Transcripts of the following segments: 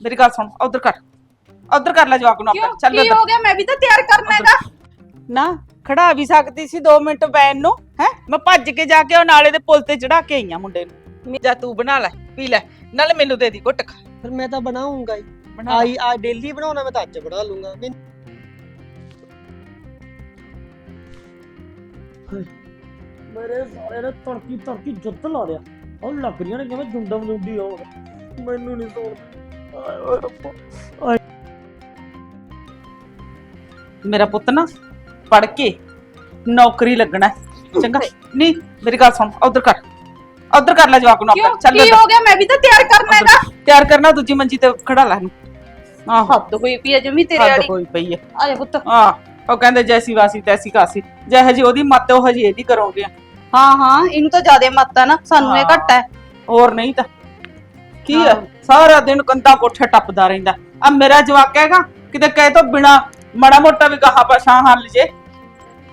ਮੇਰੀ ਗੱਲ ਸੁਣ ਉਧਰ ਕਰ। ਉਧਰ ਕਰ ਲੈ ਜਵਾਕ ਨੂੰ ਕਿਉਂ ਆਪਣਾ। ਚੱਲ ਕੀ ਉੱਧਰ। ਹੋ ਗਿਆ? ਮੈਂ ਵੀ ਤਾਂ ਤਿਆਰ ਕਰਨਾ ਹੈਗਾ। ਨਾ ਖੜਾ ਵੀ ਸਕਦੀ ਸੀ 2 ਮਿੰਟ ਬੈਨ ਨੂੰ ਹੈ? ਮੈਂ ਭੱਜ ਕੇ ਜਾ ਕੇ ਉਹ ਨਾਲੇ ਦੇ ਪੁਲ ਤੇ ਚੜਾ ਕੇ ਆਈਆਂ ਮੁੰਡੇ ਨੂੰ। ਜਾ ਤੂੰ ਬਣਾ ਲੈ ਪੀ ਲੈ ਨਾਲੇ ਮੈਨੂੰ ਦੇ ਦੀ ਘੁੱਟ ਖਾ। ਫਿਰ ਮੈਂ ਤਾਂ ਬਣਾਉਂਗਾ ਹੀ। ਬਣਾ। ਆਈ ਆ ਡੇਲੀ ਬਣਾਉਣਾ ਮੈਂ ਤਾਂ ਅੱਜ ਬਣਾ ਲੂੰਗਾ। ਮੈਂ ਮੇਰੇ ਸਾਲੇ ਨੇ ਤੜਕੀ ਤੜਕੀ ਜੁੱਤ ਲਾ ਲਿਆ। ਉਹ ਲੱਗ ਰਹੀਆਂ ਨੇ ਜਿਵੇਂ ਜੁੰਡਮ ਜੁੰਡੀ ਹੋ ਮੈਨੂੰ ਨਹੀਂ ਸੌਣ ਆਏ ਓਏ ਰੱਬਾ ਮੇਰਾ ਪੁੱਤ ਨਾ ਪੜ ਕੇ ਨੌਕਰੀ ਲੱਗਣਾ ਹੈ। ਚੰਗਾ? ਨਹੀਂ ਮੇਰੀ ਗੱਲ ਸੁਣ ਉਧਰ ਕਰ। ਉਧਰ ਕਰ ਲੈ ਜਵਾਕ ਨੂੰ ਕਿਉਂ ਆਪਣਾ ਚੱਲ ਕੀ ਉੱਧਰ। ਹੋ ਗਿਆ? ਮੈਂ ਵੀ ਤਾਂ ਤਿਆਰ ਕਰਨਾ ਹੈਗਾ। ਤਿਆਰ ਕਰਨਾ ਦੂਜੀ ਮੰਜੀ ਤੇ ਖੜਾ ਲੈ ਇਹਨੂੰ। ਆਹੋ। ਹੱਦ ਹੋਈ ਪਈ ਹੈ ਜਮੀ ਤੇਰੇ ਹੱਦ ਵਾਲੀ। ਹੋਈ ਪਈ ਹੈ। ਆ ਜਾ ਪੁੱਤ। ਆ ਉਹ ਕਹਿੰਦੇ ਜੈਸੀ ਵਾਸੀ ਤੈਸੀ ਕਾਸੀ। ਜਿਹੋ ਜੀ ਉਹਦੀ ਮੱਤ ਉਹ ਜੀ ਇਹਦੀ ਕਰੋਗੇ। ਹਾਂ ਹਾਂ ਇਹਨੂੰ ਤਾਂ ਜ਼ਿਆਦਾ ਮੱਤ ਆ ਨਾ ਸਾਨੂੰ ਇਹ। ਘੱਟ ਹੈ। ਹੋਰ ਨਹੀਂ ਤਾਂ। ਕੀ ਹੈ? ਹਾਂ। ਸਾਰਾ ਦਿਨ ਕੰਦਾ ਕੋਠੇ ਟੱਪਦਾ ਰਹਿੰਦਾ। ਆ ਮੇਰਾ ਜਵਾਕ ਹੈਗਾ ਕਿਤੇ ਕਹੇ ਤੋਂ ਬਿਨਾ ਮਾੜਾ ਮੋਟਾ ਵੀ ਗਾਹਾਂ ਪਛਾਂ ਹੱਲ ਜੇ।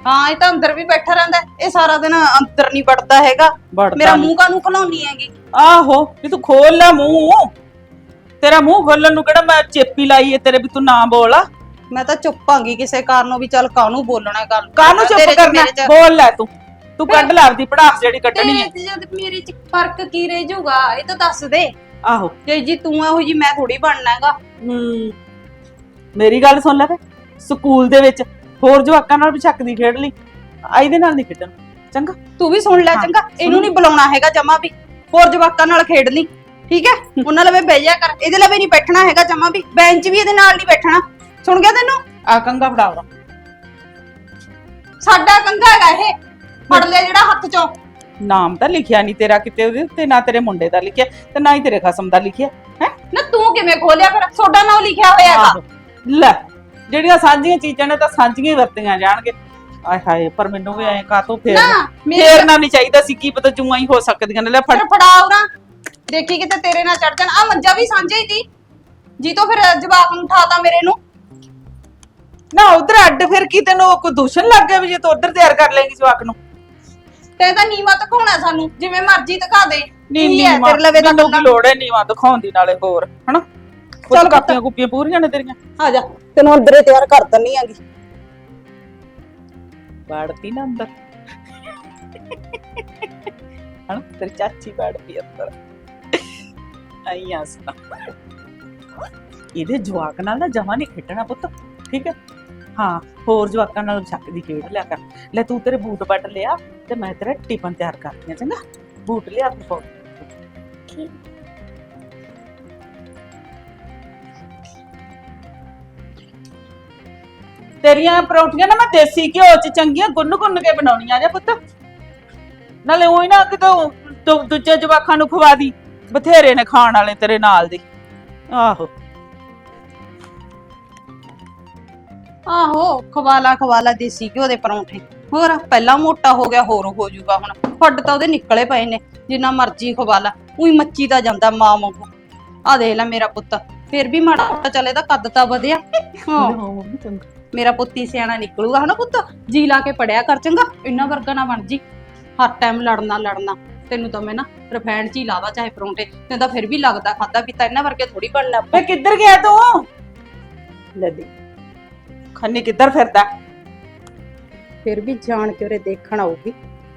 ਹਾਂ ਇਹ ਤਾਂ ਅੰਦਰ ਵੀ ਬੈਠਾ ਰਹਿੰਦਾ ਹੈ। ਇਹ ਸਾਰਾ ਦਿਨ ਅੰਦਰ ਨਹੀਂ ਵੜਦਾ ਹੈਗਾ। ਵੜਦਾ ਮੇਰਾ। ਮੂੰਹ ਕਾਨੂੰ ਖਲਾਉਣੀ ਹੈਗੀ? ਆਹੋ ਵੀ ਤੂੰ ਖੋਲ ਲੈ ਮੂੰਹ। ਤੇਰਾ ਮੂੰਹ ਖੋਲਣ ਨੂੰ ਕਿਹੜਾ ਮੈਂ ਚੇਪੀ ਲਾਈ ਏ ਤੇਰੇ ਵੀ ਤੂੰ ਨਾ ਬੋਲ। ਮੈਂ ਤਾਂ ਚੁੱਪਾਂਗੀ ਕਿਸੇ ਕਾਰਨੋਂ ਵੀ ਚੱਲ ਕਾਹਨੂੰ ਬੋਲਣਾ ਹੈ ਗੱਲ। ਕਾਹਨੂੰ ਚੁੱਪ ਤੇਰੇ ਚ ਕਰਨਾ? ਮੇਰੇ ਚ- ਬੋਲ ਲੈ ਤੂੰ। ਤੂੰ ਕੱਢ ਲੈ ਆਪਦੀ ਪੜਾਸ ਜਿਹੜੀ ਕੱਢਣੀ ਹੈ। ਚ ਜਦ ਮੇਰੇ ਚ ਫ਼ਰਕ ਕੀ ਰਹਿ ਜਾਊਗਾ? ਇਹ ਤਾਂ ਦੱਸ ਦੇ। ਆਹੋ ਜੇ ਜੀ ਤੂੰ ਇਹੋ ਜੀ ਮੈਂ ਥੋੜੀ ਬਣਨਾ ਹੈਗਾ। ਹੂੰ ਮੇਰੀ ਗੱਲ ਸੁਣ ਲੈ ਵੇ ਸਕੂਲ ਦੇ ਵਿੱਚ ਹੋਰ ਜਵਾਕਾਂ ਨਾਲ ਵੀ ਛੱਕਦੀ ਖੇਡ ਲਈ ਆ ਇਹਦੇ ਨਾਲ ਨਹੀਂ ਖੇਡਣ ਚੰਗਾ? ਤੂੰ ਵੀ ਸੁਣ ਲੈ ਹਾਂ, ਚੰਗਾ ਇਹਨੂੰ ਨਹੀਂ ਬੁਲਾਉਣਾ ਹੈਗਾ ਜਮਾ ਵੀ ਹੋਰ ਜਵਾਕਾਂ ਨਾਲ ਖੇਡ ਲਈ ਠੀਕ ਹੈ? ਉਹਨਾਂ ਲਵੇ ਬਹਿ ਜਾ ਕਰ ਇਹਦੇ ਲਵੇ ਨਹੀਂ ਬੈਠਣਾ ਹੈਗਾ ਜਮਾ ਵੀ ਬੈਂਚ ਵੀ ਇਹਦੇ ਨਾਲ ਨਹੀਂ ਬੈਠਣਾ। ਸੁਣ ਗਿਆ ਤੈਨੂੰ? ਆ ਕੰਗਾ ਫੜਾ ਉਹਦਾ ਸਾਡਾ ਕੰਗਾ ਹੈਗਾ ਇਹ ਫੜ ਲਿਆ ਜਿਹੜਾ ਹੱਥ ਚੋਂ। ਨਾਮ ਤਾਂ ਲਿਖਿਆ ਨਹੀਂ ਤੇਰਾ ਕਿਤੇ ਉਹਦੇ ਉੱਤੇ ਨਾ ਤੇਰੇ ਮੁੰਡੇ ਦਾ ਲਿਖਿਆ ਤੇ ਨਾ ਹੀ ਤੇਰੇ ਖਸਮ ਦਾ ਲਿਖਿਆ ਹੈ? ਨਾ ਤੂੰ ਕਿਵੇਂ ਖੋਲਿਆ ਫਿਰ? ਤੁਹਾਡਾ ਨਾਮ ਲਿਖਿਆ ਹੋਇਆ ਹੈਗਾ। ਲੈ ਜਿਹੜੀਆਂ ਸਾਂਝੀਆਂ ਚੀਜ਼ਾਂ ਨੇ ਤਾਂ ਸਾਂਝੀਆਂ ਹੀ ਵਰਤੀਆਂ ਜਾਣਗੇ। ਆਏ ਹਾਏ ਪਰ ਮੈਨੂੰ ਵੀ ਐਂ ਕਾਤੋਂ ਫੇਰ ਨਾ ਮੇਰੇ ਫੇਰਨਾ ਨਹੀਂ ਚਾਹੀਦਾ ਸੀ ਕੀ ਪਤਾ ਜੂਆਂ ਹੀ ਹੋ ਸਕਦੀਆਂ ਨੇ। ਲੈ ਫੜ। ਫਿਰ ਫੜਾਓ ਨਾ। ਦੇਖੀ ਕਿਤੇ ਤੇਰੇ ਨਾਲ ਚੜ ਜਾਣ। ਆ ਮੰਜਾ ਵੀ ਸਾਂਝਾ ਹੀ ਸੀ ਜੀ ਤੋਂ ਫਿਰ ਜਵਾਕ ਨੂੰ ਉਠਾਤਾ ਮੇਰੇ ਨੂੰ। ਨਾ ਉਧਰ ਅੱਡ ਫਿਰ ਕੀ ਤੈਨੂੰ ਕੋਈ ਦੂਸ਼ਣ ਲੱਗ ਗਿਆ ਵੀ ਜੇ ਤੂੰ ਉਧਰ ਤਿਆਰ ਕਰ ਲੇਂਗੀ ਜਵਾਕ ਨੂੰ? ਤੇ ਤਾਂ ਨੀਵਾ ਦਿਖਾਉਣਾ ਸਾਨੂੰ ਜਿਵੇਂ ਮਰਜ਼ੀ ਦਿਖਾ ਦੇ। ਨੀ ਕੀ ਹੈ ਨੀਵਾਂ, ਤੇਰੇ ਲਵੇ ਤਾਂ ਮੈਨੂੰ ਕੀ ਗੱਲਾਂ ਲੋੜ ਹੈ ਨੀਵਾ ਦਿਖਾਉਣ ਦੀ ਨਾਲੇ ਹੋਰ ਹਨਾ? ਚੱਲ। ਕਾਪੀਆਂ ਕੁੱਪੀਆਂ ਪੂਰੀਆਂ ਨੇ ਤੇਰੀਆਂ? ਆ ਜਾ ਤੈਨੂੰ ਅੰਦਰੇ ਤਿਆਰ ਕਰ ਦਿੰਨੀ ਆਂਗੀ। ਬਾੜਤੀ ਨਾ ਅੰਦਰ। ਹਣਾ ਤੇਰੀ ਚਾਚੀ ਬਾੜਤੀ ਅੰਦਰ। ਆਈ ਆਸਨਾ ਇਹਦੇ ਜਵਾਕ ਨਾਲ ਨਾ ਜਮਾ ਨਹੀਂ ਖੇਡਣਾ ਪੁੱਤ ਠੀਕ ਹੈ? ਹਾਂ, ਹੋਰ ਜਵਾਕਾਂ ਨਾਲ ਛੱਕ ਦੀ ਖੇਡ ਲਿਆ ਕਰ। ਲੈ ਤੂੰ ਤੇਰੇ ਬੂਟ ਬੱਟ ਲਿਆ ਤੇ ਮੈਂ ਤੇਰਾ ਟਿਫਨ ਤਿਆਰ ਕਰਦੀ ਆ ਚੰਗਾ? ਬੂਟ ਲਿਆ ਤੂੰ ਪਾਉ ਤੇਰੀਆਂ ਪਰੌਂਠੀਆਂ ਨਾ ਮੈਂ ਦੇਸੀ ਘਿਓ ਚ ਚੰਗੀਆਂ ਗੁੰਨ ਗੁੰਨ ਕੇ ਬਣਾਉਣੀਆਂ ਜੇ ਪੁੱਤ। ਨਾਲੇ ਉਹੀ ਨਾ ਕਿਤੇ ਦੂਜੇ ਜਵਾਕਾਂ ਨੂੰ ਖਵਾ ਦੀ। ਬਥੇਰੇ ਨੇ ਖਾਣ ਵਾਲੇ ਤੇਰੇ ਨਾਲ ਦੇ। ਆਹੋ। ਆਹੋ ਖਵਾਲਾ ਖਵਾਲਾ ਦੇਸੀ ਘਿਓ ਦੇ ਪਰੌਂਠੇ। ਹੋਰ ਪਹਿਲਾਂ ਮੋਟਾ ਹੋ ਗਿਆ ਹੋਰ ਹੋ ਜਾਊਗਾ ਹੁਣ। ਫੱਡ ਤਾਂ ਉਹਦੇ ਨਿਕਲੇ ਪਏ ਨੇ ਜਿੰਨਾ ਮਰਜ਼ੀ ਖਵਾਲਾ। ਉਹੀ ਮੱਚੀ ਤਾਂ ਜਾਂਦਾ ਮਾਂ ਵਾਂਗੂ। ਆ ਦੇਖ ਲੈ ਮੇਰਾ ਪੁੱਤ ਫਿਰ ਵੀ ਮਾੜਾ ਮੋਟਾ ਚੱਲੇ ਤਾਂ ਕੱਦ ਤਾਂ ਵਧਿਆ। ਹਾਂ। ਮੇਰਾ ਪੁੱਤੀ ਸਿਆਣਾ ਨਿਕਲੂਗਾ ਹਨਾ ਪੁੱਤ? ਜੀ ਲਾ ਕੇ ਪੜਿਆ ਕਰ ਚੰਗਾ ਇੰਨਾ ਵਰਗਾ ਨਾ ਬਣ ਜੀ। ਹਰ ਟਾਈਮ ਲੜਨਾ ਲੜਨਾ। ਤੈਨੂੰ ਤਾਂ ਮੈਂ ਨਾ ਰਫੈਂਡ ਚ ਹੀ ਲਾਵਾ ਚਾਹੇ ਪਰੌਂਠੇ। ਤੇ ਤਾਂ ਫਿਰ ਵੀ ਲੱਗਦਾ ਖਾਦਾ ਪੀਤਾ ਇਹਨਾਂ ਵਰਗੇ ਥੋੜੀ ਬਣਨਾ। ਵੇ ਕਿੱਧਰ ਗਿਆ ਤੂੰ? ਲੈ ਦੇ ਖੰਨੀ ਕਿੱਧਰ ਫਿਰਦਾ? ਫਿਰ ਵੀ ਜਾਣ ਕੇ ਉਰੇ ਦੇਖਣ ਆਊਗੀ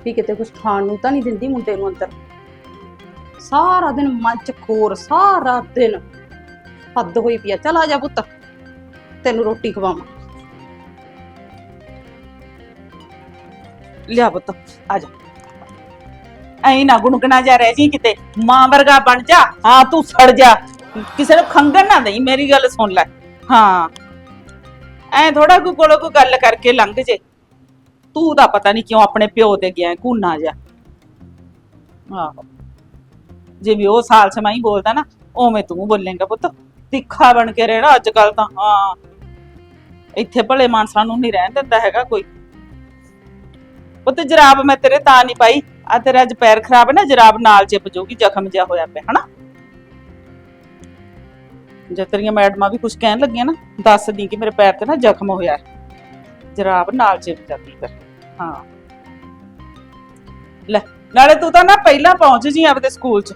ਵੀ ਕਿਤੇ ਕੁਝ ਖਾਣ ਨੂੰ ਤਾਂ ਨਹੀਂ ਦਿੰਦੀ ਮੁੰਡੇ ਨੂੰ ਅੰਦਰ। ਸਾਰਾ ਦਿਨ ਮੰਚ ਖੋਰ, ਸਾਰਾ ਦਿਨ ਹੱਦ ਹੋਈ ਪਈ ਚਲ ਆ ਜਾ ਪੁੱਤ, ਤੈਨੂੰ ਰੋਟੀ ਖਵਾਵਾਂ। ਲਿਆ ਪੁੱਤ, ਆ ਜਾ। ਐਂ ਨਾ ਗੁਣਗਣਾ ਜਾ ਰਹਿ ਜੀ ਕਿਤੇ, ਮਾਂ ਵਰਗਾ ਬਣ ਜਾ। ਹਾਂ, ਤੂੰ ਸੜ ਜਾ। ਕਿਸੇ ਨੂੰ ਖੰਗਣ ਨਾ ਦੇਈ, ਮੇਰੀ ਗੱਲ ਸੁਣ ਲੈ। ਹਾਂ। ਐ ਥੋੜਾ ਕੋਈ ਕੋਲੋਂ ਕੋਈ ਗੱਲ ਕਰਕੇ ਲੰਘ ਜੇ। ਤੂੰ ਦਾ ਪਤਾ ਨਹੀਂ ਕਿਉਂ ਆਪਣੇ ਪਿਓ ਤੇ ਗਿਆ ਕੂਨਾ ਜਾ ਆਹੋ। ਜਿਵੇਂ ਉਹ ਸਾਲ ਸਮਾਈ ਬੋਲਦਾ ਨਾ, ਉਵੇਂ ਤੂੰ ਬੋਲੇਂਗਾ ਪੁੱਤ। ਤਿੱਖਾ ਬਣ ਕੇ ਰਹਿਣਾ ਅੱਜ ਕੱਲ ਤਾਂ, ਹਾਂ। ਇੱਥੇ ਭਲੇ ਮਾਨਸਾਂ ਨੂੰ ਨਹੀਂ ਰਹਿਣ ਦਿੰਦਾ ਹੈਗਾ ਕੋਈ। ਪੁੱਤ ਜਰਾਬ ਮੈਂ ਤੇਰੇ ਤਾਂ ਨਹੀਂ ਪਾਈ ਆ ਤੇਰਾ ਅੱਜ ਪੈਰ ਖਰਾਬ ਹੈ ਨਾ, ਜਰਾਬ ਨਾਲ ਚਿਪ ਜਾਊਗੀ ਜ਼ਖਮ ਜਿਹਾ ਹੋਇਆ ਪਿਆ, ਹਨਾ? ਜੇ ਤੇਰੀਆਂ ਮੈਡਮਾਂ ਵੀ ਕੁਝ ਕਹਿਣ ਲੱਗੀਆਂ ਨਾ, ਦੱਸ ਦੀ ਕਿ ਮੇਰੇ ਪੈਰ ਤੇ ਨਾ ਜ਼ਖਮ ਹੋਇਆ ਹੈ। ਜਰਾਬ ਨਾਲ ਚਿਪ ਜਾਂਦੀ ਫਿਰ ਹਾਂ। ਲੈ, ਨਾਲੇ ਤੂੰ ਤਾਂ ਨਾ ਪਹਿਲਾਂ ਪਹੁੰਚ ਜੀ ਆਪਦੇ ਸਕੂਲ ਚ।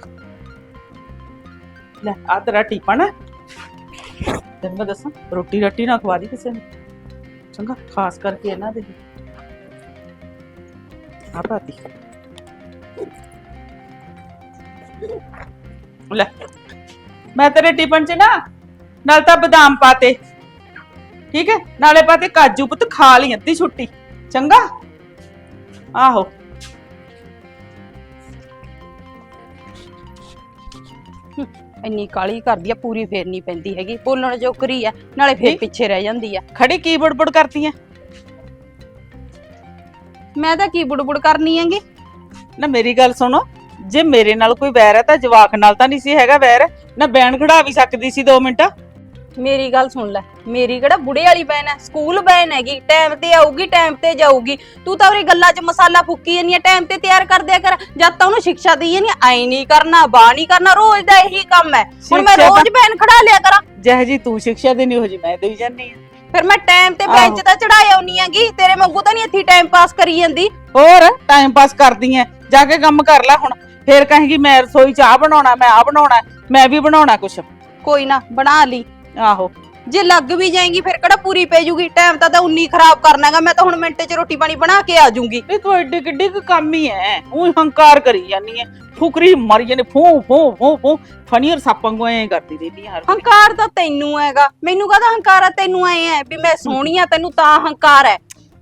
ਲੈ ਆ ਤੇਰਾ ਟੀਪਣ ਤੈਨੂੰ ਮੈਂ ਦੱਸਾਂ, ਰੋਟੀ ਰੱਟੀ ਨਾ ਖਵਾ ਦੀ ਕਿਸੇ ਨੂੰ। ਚੰਗਾ, ਖਾਸ ਕਰਕੇ ਇਹਨਾਂ ਦੇ। ਆ ਪਾਤੀ ਲੈ। ਮੈਂ ਤੇਰੇ ਟਿਫਨ 'ਚ ਨਾ ਨਾਲ ਤਾਂ ਬਦਾਮ ਪਾਤੇ। ਠੀਕ ਹੈ? ਨਾਲੇ ਪਾਤੇ ਕਾਜੂ ਪੁੱਤ ਖਾ ਲਈ ਅੱਧੀ ਛੁੱਟੀ। ਚੰਗਾ? ਆਹੋ। ਇੰਨੀ ਕਾਲੀ ਕਰਦੀ ਆ ਪੂਰੀ ਫੇਰ ਨਹੀਂ ਪੈਂਦੀ ਹੈਗੀ। ਬੋਲਣ ਜੋਕਰੀ ਆ ਨਾਲੇ ਫੇਰ। ਪਿੱਛੇ ਰਹਿ ਜਾਂਦੀ ਆ। ਖੜੀ ਕੀ ਬੁੜਬੁੜ ਕਰਦੀ ਐ? ਮੈਂ ਤਾਂ ਕੀ ਬੁੜਬੁੜ ਕਰਨੀ ਹੈਗੀ? ਨਾ ਮੇਰੀ ਗੱਲ ਸੁਣੋ ਜੇ ਮੇਰੇ ਨਾਲ ਕੋਈ ਵੈਰ ਹੈ ਤਾਂ ਜਵਾਕ ਨਾਲ ਤਾਂ ਨਹੀਂ ਸੀ ਹੈਗਾ ਵੈਰ। ਨਾ ਬੈਣ ਖੜਾ ਵੀ ਸਕਦੀ ਸੀ 2 ਮਿੰਟ। ਮੇਰੀ ਗੱਲ ਸੁਣ ਲੈ ਮੇਰੀ ਕਿਹੜਾ ਬੁੜੇ ਵਾਲੀ ਬੈਨ ਹੈ? ਸਕੂਲ ਬੈਨ ਹੈਗੀ ਟਾਈਮ ਤੇ ਆਊਗੀ ਟਾਈਮ ਤੇ ਜਾਊਗੀ। ਤੂੰ ਤਾਂ ਉਹਰੀ ਗੱਲਾਂ 'ਚ ਮਸਾਲਾ ਫੁੱਕੀ ਜਾਂਦੀ ਹੈ ਟਾਈਮ ਤੇ ਤਿਆਰ ਕਰ ਦਿਆ ਕਰ। ਜਦ ਤਾਂ ਉਹਨੂੰ ਸਿੱਖਿਆ ਦਈ ਜਾਂਦੀ ਆਈ ਨਹੀਂ ਕਰਨਾ ਬਾ ਨਹੀਂ ਕਰਨਾ ਰੋਜ਼ ਦਾ ਇਹੀ ਕੰਮ ਹੈ। ਹੁਣ ਮੈਂ ਸਿੱਖਿਆ ਤਾਂ- ਰੋਜ਼ ਬੈਨ ਖੜਾ ਲਿਆ ਕਰਾਂ। ਜਿਹੋ ਜੀ ਤੂੰ ਸਿੱਖਿਆ ਦੇਣੀ ਹੋ ਜੀ ਮੈਂ ਦੇਈ ਜਾਨੀ ਆ ਫਿਰ ਮੈਂ ਟਾਈਮ ਤੇ ਆਹੋ। ਬੈਂਚ ਤਾਂ ਚੜਾਈ ਆਉਣੀ ਹੈਗੀ ਤੇਰੇ ਵਾਂਗੂ ਤਾਂ ਨਹੀਂ ਇੱਥੇ ਟਾਈਮ ਪਾਸ ਕਰੀ ਜਾਂਦੀ। ਹੋਰ ਟਾਈਮ ਪਾਸ ਕਰਦੀ ਐ ਜਾ ਕੇ ਕੰਮ ਕਰ ਲੈ ਹੁਣ। ਫੇਰ ਕਹੇਗੀ ਮੈਂ ਰਸੋਈ ਚ ਆ ਬਣਾਉਣਾ ਮੈਂ ਆ ਬਣਾਉਣਾ। ਮੈਂ ਵੀ ਬਣਾਉਣਾ ਕੁਛ। ਕੋਈ ਨਾ ਬਣਾ ਲਈ। ਆਹੋ। ਜੇ ਲੱਗ ਵੀ ਜਾਏਗੀ ਫਿਰ ਕਿਹੜਾ ਪੂਰੀ ਪੈ ਜੂਗੀ? ਟਾਈਮ ਤਾਂ ਤਾਂ ਉਨੀ ਖਰਾਬ ਕਰਨਾ ਹੈਗਾ ਮੈਂ ਤਾਂ ਹੁਣ ਮਿੰਟ 'ਚ ਰੋਟੀ ਪਾਣੀ ਬਣਾ ਕੇ ਆ ਜੂੰਗੀ। ਇਹ ਕੋਈ ਏਡੀ ਕਿੱਡੀ ਕੁ ਕੰਮ ਹੀ ਐ ਉਹ ਹੰਕਾਰ ਕਰੀ ਜਾਨੀ ਐ। ਫੁਕਰੀ ਮਰੀ ਜਾਨੀ ਫੂ ਫੂ ਫੂ ਫੂ ਫਨੀਅਰ ਸਾਪਾਂ ਐ ਕਰਦੀ ਰਹਿੰਦੀ ਹਰ ਵਾਰੀ। ਹੰਕਾਰ ਤਾਂ ਤੈਨੂੰ ਹੈਗਾ। ਮੈਨੂੰ ਕਾਹਦਾ ਹੰਕਾਰ ਆ? ਤੈਨੂੰ ਐ ਹੈ ਵੀ ਮੈਂ ਸੋਹਣੀ ਆ ਤੈਨੂੰ ਤਾਂ ਹੰਕਾਰ ਹੈ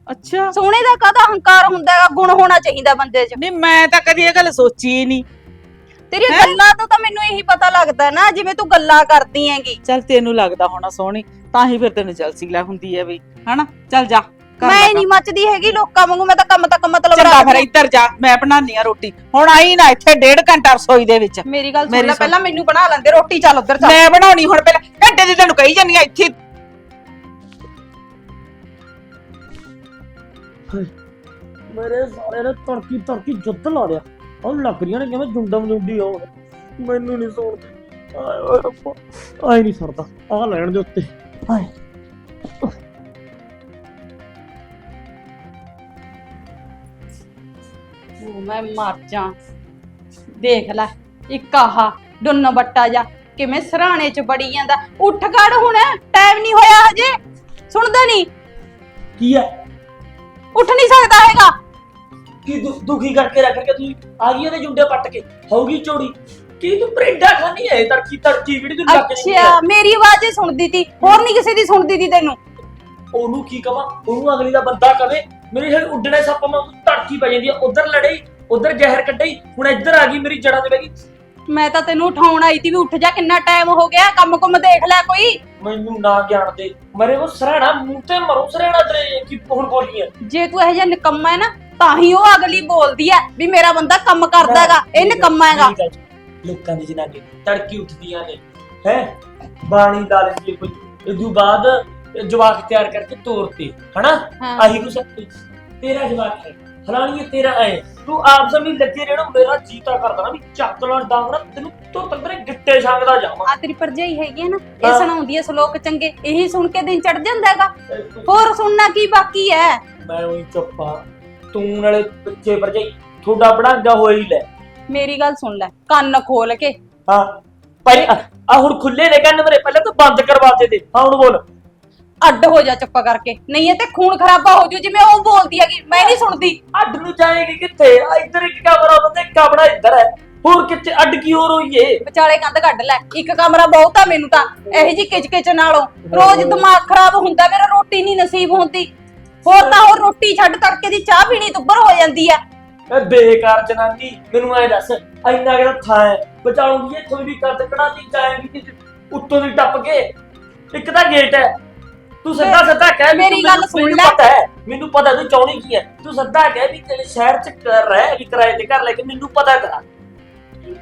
ਅੱਛਾ। ਸੋਹਣੇ ਦਾ ਕਾਹਦਾ ਹੰਕਾਰ ਹੁੰਦਾ ਹੈਗਾ? ਗੁਣ ਹੋਣਾ ਚਾਹੀਦਾ ਬੰਦੇ 'ਚ। ਨਹੀਂ ਮੈਂ ਤਾਂ ਕਦੀ ਇਹ ਗੱਲ ਸੋਚੀ ਹੀ ਨਹੀਂ। ਤੇਰੀਆਂ ਹੈਂ? ਗੱਲਾਂ ਤੋਂ ਤਾਂ ਮੈਨੂੰ ਇਹੀ ਪਤਾ ਲੱਗਦਾ ਨਾ ਜਿਵੇਂ ਤੂੰ ਗੱਲਾਂ ਕਰਦੀ ਹੈਗੀ। ਚੱਲ ਤੈਨੂੰ ਲੱਗਦਾ ਹੋਣਾ ਸੋਹਣੀ ਤਾਂ ਹੀ ਫਿਰ ਤੈਨੂੰ ਜਲਸੀ ਲੈ ਹੁੰਦੀ ਐ ਵੀ ਹਨਾ? ਚੱਲ ਜਾ ਕਰ ਲੈ ਮੈਂ ਕੰਮ। ਨਹੀਂ ਮੱਚਦੀ ਹੈਗੀ ਲੋਕਾਂ ਵਾਂਗੂ ਮੈਂ ਤਾਂ ਕੰਮ ਤੱਕ ਮਤਲਬ ਚੰਗਾ ਫਿਰ ਰੱਖਦੀ ਇੱਧਰ ਜਾ ਮੈਂ ਬਣਾਉਣੀ ਆ ਰੋਟੀ। ਹੁਣ ਆਈ ਨਾ ਇੱਥੇ ਡੇਢ ਘੰਟਾ ਰਸੋਈ ਦੇ ਵਿੱਚ। ਮੇਰੀ ਗੱਲ ਸੁਣ ਮੇਰੀ ਲੈ ਸੁਣ। ਪਹਿਲਾਂ ਮੈਨੂੰ ਬਣਾ ਲੈਂਦੇ ਰੋਟੀ ਚੱਲ ਉੱਧਰ ਚੱਲ। ਮੈਂ ਬਣਾਉਣੀ ਹੁਣ ਪਹਿਲਾਂ ਘੰਟੇ ਦੀ ਤੈਨੂੰ ਕਹੀ ਜਾਨੀ ਆ ਇੱਥੇ। ਮੇਰੇ ਸਾਲੇ ਨੇ ਤੜਕੀ ਤੜਕੀ ਜੁੱਧ ਲਾ ਲਿਆ। ਉਹ ਲੱਗ ਰਹੀਆਂ ਨੇ ਕਿਵੇਂ ਜੁੰਡਮ ਜੁੰਡੀ ਹੋ ਮੈਨੂੰ ਨਹੀਂ ਸੌਣ ਆਏ ਓਏ ਰੱਬਾ ਆਏ ਨਹੀਂ ਸਰਦਾ ਆ ਲੈਣ ਦੇ ਉੱਤੇ। ਹਾਏ ਉਹ ਮੈਂ ਮਰ ਜਾ। ਦੇਖ ਲੈ ਇੱਕ ਆਹ ਡੁੰਨ ਬੱਟਾ ਜਾ ਕਿਵੇਂ ਸਰਾਣੇ ਚ ਬੜੀ ਜਾਂਦਾ। ਉੱਠ ਖੜ ਹੁਣ ਟਾਈਮ ਨਹੀਂ ਹੋਇਆ ਹਜੇ। ਸੁਣਦਾ ਨਹੀਂ ਕੀ ਹੈ ਉੱਠ ਨਹੀਂ ਸਕਦਾ ਹੈਗਾ। ਕੀ ਦੁ- ਦੁਖੀ ਕਰਕੇ ਰੱਖ ਕੇ ਤੂੰ ਆ ਗਈ ਉਹਦੇ ਜੁੰਡੇ ਪੱਟ ਕੇ? ਹੋਊਗੀ ਚੋੜੀ ਕੀ ਤੂੰ ਪ੍ਰਿੰਡਾ ਖਾਨੀ ਹੈ ਤੜਕੀ ਤੜਕੀ ਜਿਹੜੀ ਤੂੰ ਲੱਗ ਰਹੀ ਹੈ ਅੱਛਾ ਮੇਰੀ ਆਵਾਜ਼ ਹੀ ਸੁਣਦੀ ਤੀ। ਹੋਰ ਨਹੀਂ ਕਿਸੇ ਦੀ ਸੁਣਦੀ ਤੀ ਤੈਨੂੰ। ਉਹਨੂੰ ਕੀ ਕਵਾਂ? ਉਹਨੂੰ ਅਗਲੀ ਦਾ ਬੰਦਾ ਕਵੇ ਮੇਰੀ ਹੇਠ ਉੱਡਣੇ ਸੱਪ ਮੈਂ ਤੜਕੀ ਪੈ ਜਾਂਦੀ ਆ ਉਧਰ ਲੜਈ ਉਧਰ ਜ਼ਹਿਰ ਕੱਢਈ ਹੁਣ ਇੱਧਰ ਆ ਗਈ ਮੇਰੀ ਜੜਾਂ ਬਹਿ ਗਈ ਮੈਂ ਤਾਂ ਤੈਨੂੰ ਉਠਾਉਣ ਆਈ ਤੀ ਵੀ ਉੱਠ ਜਾ ਕਿੰਨਾ ਟਾਈਮ ਹੋ ਗਿਆ ਕੰਮ ਕੁਮ ਦੇਖ ਲੈ ਕੋਈ। ਮੈਨੂੰ ਨਾ ਗਿਆਨ ਦੇ। ਮਰੇ ਉਹ ਸਰਾਣਾ ਮੂੰਹ ਤੇ ਮਰੋ ਸਰਾਣਾ ਤੇਰੇ ਕੀ ਹੁਣ ਬੋਲੀ ਹੈ ਜੇ ਤੂੰ ਇਹੋ ਜਿਹਾ ਨਿਕੰਮਾ ਹੈ ਨਾ ਤਾਂ ਹੀ ਉਹ ਅਗਲੀ ਬੋਲਦੀ ਹੈ ਵੀ ਮੇਰਾ ਬੰਦਾ ਕੰਮ ਕਰਦਾ ਹੈਗਾ ਇਹ ਨਿਕੰਮਾ ਹੈਗਾ। ਲੋਕਾਂ ਦੀ ਜਨਾਨੀ ਤੜਕੀ ਉੱਠਦੀਆਂ ਨੇ। ਹੈ? ਬਾਣੀ ਲਾ ਲੈਂਦੀ ਕੋਈ। ਇਦੋਂ ਬਾਅਦ ਜਵਾਕ ਤਿਆਰ ਕਰਕੇ ਤੋਰਤੇ ਹਨਾ। ਆਹੀ ਕੁਛ। ਤੇਰਾ ਜਵਾਕ ਹੈ। ਫਲਾਣੀ ਤੇਰਾ ਐ ਤੂੰ ਆਪ ਸਮਝ ਲੱਗੇ ਰਹਿਣਾ ਮੇਰਾ ਜੀਤਾ ਕਰਦਾ ਨਾ ਵੀ ਚੱਕ ਲਾਂ ਡਾਂਗਣਾ ਤੈਨੂੰ ਤੋਂ ਤੰਦਰੇ ਗਿੱਟੇ ਛਾਂਗਦਾ ਜਾਵਾਂ। ਆ ਤੇਰੀ ਭਰਜਾਈ ਹੈਗੀ ਹੈ ਨਾ ਇਹ ਹਾਂ। ਸੁਣਾਉਂਦੀ ਹੈ ਸ਼ਲੋਕ ਚੰਗੇ ਇਹੀ ਸੁਣ ਕੇ ਦਿਨ ਚੜ ਜਾਂਦਾ ਹੈਗਾ। ਹੋਰ ਸੁਣਨਾ ਕੀ ਬਾਕੀ ਹੈ ਮੈਂ ਉਹੀ ਚੁੱਪਾ ਤੂੰ ਨਾਲੇ ਬੱਚੇ ਭਰਜਾਈ ਤੁਹਾਡਾ ਬਣਾਗਾ ਹੋਇਆ ਹੀ ਲੈ। ਮੇਰੀ ਗੱਲ ਸੁਣ ਲੈ ਕੰਨ ਖੋਲ ਕੇ। ਹਾਂ ਪਹਿਲੇ ਆ ਹੁਣ ਖੁੱਲੇ ਨੇ ਕੰਨ ਮੇਰੇ ਪਹਿਲਾਂ ਤਾਂ ਬੰਦ ਕਰਵਾਤੇ ਤੇ ਹਾਂ ਹੁਣ ਬੋਲ। ਅੱਡ ਹੋ ਜਾ ਚੁੱਪ ਕਰਕੇ। ਨਹੀਂ ਇਹ ਤੇ ਖੂਨ ਖਰਾਬਾ ਹੋ ਜੂ ਜਿਵੇਂ ਉਹ ਬੋਲਦੀ ਹੈਗੀ ਮੈਂ ਨਹੀਂ ਸੁਣਦੀ। ਅੱਡ ਨੂੰ ਜਾਏਗੀ ਕਿੱਥੇ? ਆ ਇੱਧਰ ਇੱਕ ਕਮਰਾ ਬੰਦੇ ਕਮਰਾ ਇੱਧਰ ਹੈ। ਹੋਰ ਕਿੱਥੇ? ਅੱਡ ਕੀ ਹੋਰ ਹੋਈ ਏ ਵਿਚਾਲੇ ਕੰਧ ਕੱਢ ਲੈ। ਇੱਕ ਕਮਰਾ ਬਹੁਤ ਆ ਮੈਨੂੰ ਤਾਂ। ਇਹੋ ਜੀ ਕਿਚ ਕਿਚ ਨਾਲੋਂ। ਰੋਜ਼ ਦਿਮਾਗ ਖਰਾਬ ਹੁੰਦਾ ਮੇਰਾ ਰੋਟੀ ਨਹੀਂ ਨਸੀਬ ਹੁੰਦੀ। ਹੋਰ ਤਾਂ ਹੋਰ ਰੋਟੀ ਛੱਡ ਤੜਕੇ ਦੀ ਚਾਹ ਪੀਣੀ ਦੁੱਬਰ ਹੋ ਜਾਂਦੀ ਆ ਇਹ ਬੇਕਾਰ ਜਨਾਨੀ ਮੈਨੂੰ ਐ ਦੱਸ ਇੰਨਾ ਕਿਹੜਾ ਥਾਂ ਹੈ? ਬਚਾਉਂਗੀ ਇੱਥੋਂ ਵੀ ਕੱਦ ਕਢਾਦੀ ਜਾਏਗੀ ਕਿ ਉੱਤੋਂ ਦੀ ਟੱਪ ਕੇ। ਇੱਕ ਤਾਂ ਗੇਟ ਹੈ। ਤੂੰ ਸੱਦਾ ਸੱਦਾ ਕਹਿ ਵੀ ਮੇਰੀ ਤੂੰ ਗੱਲ ਸੁਣ ਮੈਨੂੰ ਲੈ। ਪਤਾ ਹੈ ਮੈਨੂੰ ਪਤਾ ਤੂੰ ਚਾਹਣੀ ਕੀ ਹੈ। ਤੂੰ ਸੱਦਾ ਕਹਿ ਵੀ ਤੇਰੇ ਸ਼ਹਿਰ ਚ ਕਰ ਰਹਿ ਵੀ ਕਿਰਾਏ ਤੇ ਘਰ ਲੈ ਕੇ ਮੈਨੂੰ ਪਤਾ ਤੇਰਾ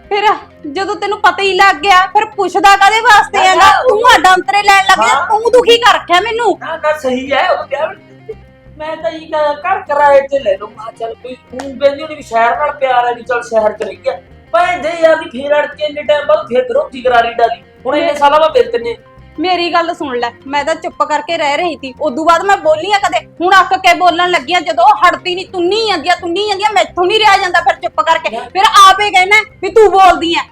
ਫਿਰ ਜਦੋਂ ਤੈਨੂੰ ਪਤਾ ਹੀ ਲੱਗ ਗਿਆ ਫਿਰ ਪੁੱਛਦਾ ਕਾਦੇ ਵਾਸਤੇ ਹੈਗਾ ਤੂੰ ਆਡਾ ਅੰਤਰੇ ਲੈਣ ਲੱਗ ਗਿਆ। ਤੂੰ ਦੁਖੀ ਕਰ ਰੱਖਿਆ ਮੈਨੂੰ। ਨਾ ਨਾ ਸਹੀ ਹੈ ਉਹ ਕਿਹਾ ਵੀ ਮੈਂ ਤਾਂ ਇਹ ਘਰ ਕਿਰਾਏ ਤੇ ਲੈ ਲਊਂ ਮਾ ਚੱਲ ਕੋਈ ਤੂੰ ਕਹਿੰਦੀ ਹੋਣੀ ਵੀ ਸ਼ਹਿਰ ਨਾਲ ਪਿਆਰ ਹੈ ਵੀ ਚੱਲ ਸ਼ਹਿਰ ਚ ਰਹੀ ਗਿਆ ਭਾਈ ਦੇ ਯਾਰ ਦੀ ਫੇਰ ਅੜ ਕੇ ਇੰਨੇ ਟਾਈਮ ਬਾਅਦ ਫੇਰ ਰੋਟੀ ਕਰਾਰੀ ਡਾਲੀ। ਹੁਣ ਇੰਨੇ ਸਾਲਾਂ ਬਾਅਦ ਫਿਰ ਤੈਨੇ ਮੇਰੀ ਗੱਲ ਸੁਣ ਲੈ ਮੈਂ ਤਾਂ ਚੁੱਪ ਕਰਕੇ ਰਹਿ ਰਹੀ ਸੀ। ਉਦੋਂ ਬਾਅਦ ਮੈਂ ਬੋਲੀ ਆ ਕਦੇ? ਹੁਣ ਅੱਕ ਕੇ ਬੋਲਣ ਲੱਗੀ ਆ ਜਦੋਂ ਉਹ ਹਟਦੀ ਨਹੀਂ ਤੁੰਨੀ ਜਾਂਦੀ ਆ ਤੁੰਨੀ ਜਾਂਦੀ ਆ ਮੈਥੋਂ ਨਹੀਂ ਰਿਹਾ ਜਾਂਦਾ ਫਿਰ ਚੁੱਪ ਕਰਕੇ। ਫਿਰ ਆਪੇ ਕਹਿਣਾ ਵੀ ਤੂੰ ਬੋਲਦੀ ਆ।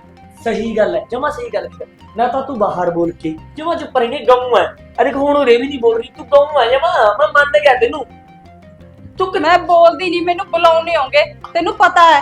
ਸਹੀ ਗੱਲ ਹੈ ਜਮਾ ਸਹੀ ਗੱਲ ਹੈ। ਨਾ ਤਾਂ ਤੂੰ ਬਾਹਰ ਬੋਲ ਕੇ ਜਮਾ ਚੁੱਪ ਰਹੀ ਨੇ ਗਊ ਹੈ। ਅਰੇ ਹੁਣ ਰੇ ਵੀ ਨਹੀਂ ਬੋਲ ਰਹੀ ਤੂੰ ਗਊ ਹੈ ਜਮਾ ਮੈਂ ਮੰਨ ਗਿਆ ਤੈਨੂੰ। ਤੂੰ ਕਿ ਮੈਂ ਬੋਲਦੀ ਨਹੀਂ ਮੈਨੂੰ ਬੁਲਾਉਣੇ ਆਉਂਗੇ ਤੈਨੂੰ ਪਤਾ ਹੈ।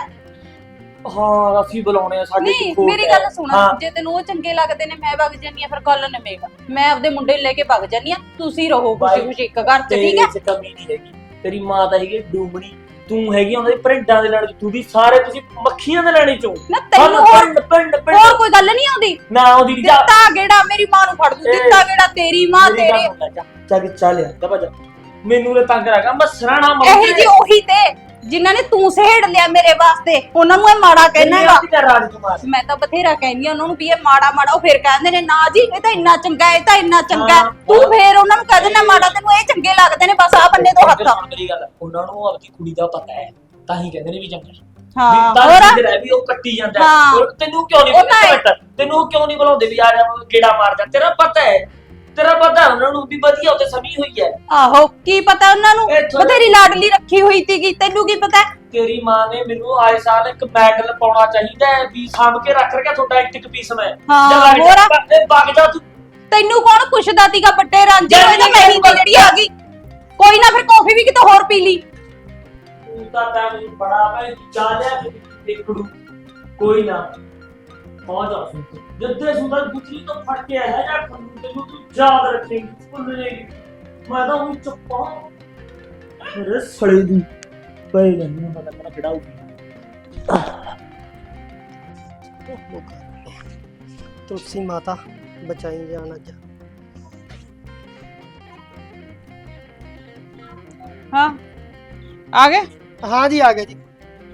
ਹਾਂ ਅਸੀਂ ਬੁਲਾਉਣੇ ਆ ਸਾਡੇ ਨਹੀਂ ਮੇਰੀ। ਗੱਲ ਸੁਣ ਹਾਂ। ਜੇ ਤੈਨੂੰ ਉਹ ਚੰਗੇ ਲੱਗਦੇ ਨੇ ਮੈਂ ਵਗ ਜਾਨੀ ਆ ਫਿਰ ਗੱਲ ਨਵੇਗਾ ਮੈਂ ਆਪਦੇ ਮੁੰਡੇ ਨੂੰ ਲੈ ਕੇ ਵਗ ਜਾਨੀ ਆ ਤੁਸੀਂ ਰਹੋ ਖੁਸ਼ੀ ਬਾਈ, ਖੁਸ਼ੀ ਇੱਕ ਘਰ 'ਚ ਤੇਰੇ ਠੀਕ ਹੈ? ਚ ਕਮੀ ਨਹੀਂ ਹੈਗੀ। ਤੇਰੀ ਮਾਂ ਤਾਂ ਹੈਗੀ ਡੂਮਣੀ ਤੂੰ ਹੈਗੀ ਉਹਨਾਂ ਦੀ ਪ੍ਰਿੰਟਾਂ ਦੇ ਲੈਣ ਚ। ਤੂੰ ਵੀ ਸਾਰੇ ਤੁਸੀਂ ਮੱਖੀਆਂ ਦੇ ਲੈਣੇ ਚੋਂ। ਨਾ ਤੈਨੂੰ ਹੋਰ ਪਿੰਡ ਪਿੰਡ ਪਿੰਡ। ਹੋਰ ਕੋਈ ਗੱਲ ਨਹੀਂ ਆਉਂਦੀ। ਨਾ ਉਹਦੀ ਜਾ। ਦਿੱਤਾ ਗੇੜਾ ਮੇਰੀ ਮਾਂ ਨੂੰ ਫੜ ਦੂੰ। ਦਿੱਤਾ ਗੇੜਾ ਤੇਰੀ ਮਾਂ ਮੇਰੀ ਗੱਲ ਤੇਰੇ ਸੁਣ ਲੈ, ਜਾ। ਚੱਲ ਚੱਲ ਯਾਰ ਦਬਾ ਜਾ। ਮੈਨੂੰ ਲੈ ਤੰਗ ਰਾਗਾ ਮੈਂ ਸਰਾਣਾ ਇਹੀ ਜੀ ਉਹੀ ਤੇ। ਜਿਨ੍ਹਾਂ ਨੇ ਤੂੰ ਸਹੇੜ ਲਿਆ ਮੇਰੇ ਵਾਸਤੇ ਉਹਨਾਂ ਨੂੰ ਇਹ ਮਾੜਾ ਕਹਿਣਾ ਹੈਗਾ ਕਰ ਰਾਜ ਕੁਮਾਰ ਮੈਂ ਤਾਂ ਬਥੇਰਾ ਕਹਿੰਦੀ ਆ ਉਹਨਾਂ ਨੂੰ ਵੀ ਇਹ ਮਾੜਾ ਮਾੜਾ ਉਹ ਫਿਰ ਕਹਿੰਦੇ ਨੇ ਨਾ ਜੀ ਇਹ ਤਾਂ ਇੰਨਾ ਚੰਗਾ ਹੈ, ਇਹ ਤਾਂ ਇੰਨਾ ਚੰਗਾ ਹੈ। ਹਾਂ, ਤੂੰ। ਫੇਰ ਉਹਨਾਂ ਨੂੰ ਕਹਿ ਦੇਣਾ ਮਾੜਾ ਤੈਨੂੰ ਇਹ ਚੰਗੇ ਲੱਗਦੇ ਨੇ ਬਸ ਆ ਬੰਨੇ ਤੋਂ ਹੱਥ ਸੁਣ ਮੇਰੀ ਗੱਲ ਉਹਨਾਂ ਨੂੰ ਆਪਣੀ ਕੁੜੀ ਦਾ ਪਤਾ ਹੈ ਤਾਂ ਹੀ ਕਹਿੰਦੇ ਨੇ ਵੀ ਚੰਗਾ ਹਾਂ ਵੀ ਤਾਂ ਹੋਰ ਜਿੱਦ ਰਹਿ ਵੀ ਉਹ ਕੱਟੀ ਜਾਂਦਾ ਹੈ। ਹਾਂ। ਹੋਰ ਤੈਨੂੰ ਕਿਉਂ ਨਹੀਂ ਉਹ ਤਾਂ ਹੈ। ਪਤਾ ਤੈਨੂੰ ਕਿਉਂ ਨਹੀਂ ਬੁਲਾਉਂਦੇ ਵੀ ਆ ਜਾ ਗੇੜਾ ਮਾਰ ਜਾ ਤੇਰਾ ਪਤਾ ਹੈ ਤੇਰਾ ਪਤਾ ਉਹਨਾਂ ਨੂੰ ਵੀ ਵਧੀਆ ਉੱਤੇ ਸਮੀ ਹੋਈ ਹੈ ਆਹੋ ਕੀ ਪਤਾ ਉਹਨਾਂ ਨੂੰ? ਇਹ ਥੋੜ੍ਹਾ- ਬਥੇਰੀ ਲਾਡਲੀ ਰੱਖੀ ਹੋਈ ਸੀਗੀ ਤੈਨੂੰ ਕੀ ਪਤਾ? ਤੇਰੀ ਮਾਂ ਨੇ ਮੈਨੂੰ ਆਏ ਸਾਲ ਇੱਕ ਮੈਡਲ ਪਾਉਣਾ ਚਾਹੀਦਾ ਹੈ ਵੀ ਸਾਂਭ ਕੇ ਰੱਖ ਰਖਿਆ ਤੁਹਾਡਾ ਇੱਕ ਇੱਕ ਪੀਸ ਮੈਂ। ਹਾਂ, ਹੋਰ? ਪਾ- ਇਹ ਵਗ ਜਾ ਤੂੰ। ਤੈਨੂੰ ਕੌਣ ਪੁੱਛਦਾ ਸੀਗਾ ਵੱਡੇ ਰਾਂਝੇ ਹੋਏ ਤਾਂ ਮੈਂ ਹੀ ਕਰੂੰਗਾ। ਜਿਹੜੀ ਆ ਗਈ। ਕੋਈ ਨਾ ਫਿਰ ਕੌਫੀ ਵੀ ਕਿਤੋਂ ਹੋਰ ਪੀ ਲਈ। ਤੂੰ ਤਾਂ ਤਾਂ ਮੈਨੂੰ ਬੜਾ ਮੈਂ ਜਾ ਲਿਆ ਦੇਖੜੂ ਕੋਈ ਨਾ। ਪਹੁੰਚ ਜਾ ਤੂੰ। ਜਿੱਦੇ ਸੁੰਦਰ ਗੁੱਠੀ ਤੋਂ ਫੜ ਕੇ ਆਇਆ ਜਾਂ ਖੰਡੂ ਤੈਨੂੰ ਤੂੰ ਯਾਦ ਰੱਖੇਂਗੀ ਭੁੱਲ ਜਾਏਗੀ ਮੈਂ ਤਾਂ ਉਹ ਚੁੱਪਾ ਮੇਰੇ ਸੜੇ ਦੀ ਪਈ ਨਹੀਂ ਮੈਂ ਤਾਂ ਮੇਰਾ ਖੜਾਉਗੀ ਤੁਲਸੀ ਮਾਤਾ ਬਚਾਈ ਜਾਣ ਅੱਜ ਹਾਂ ਆ ਗਏ ਹਾਂ ਜੀ ਆ ਗਿਆ ਜੀ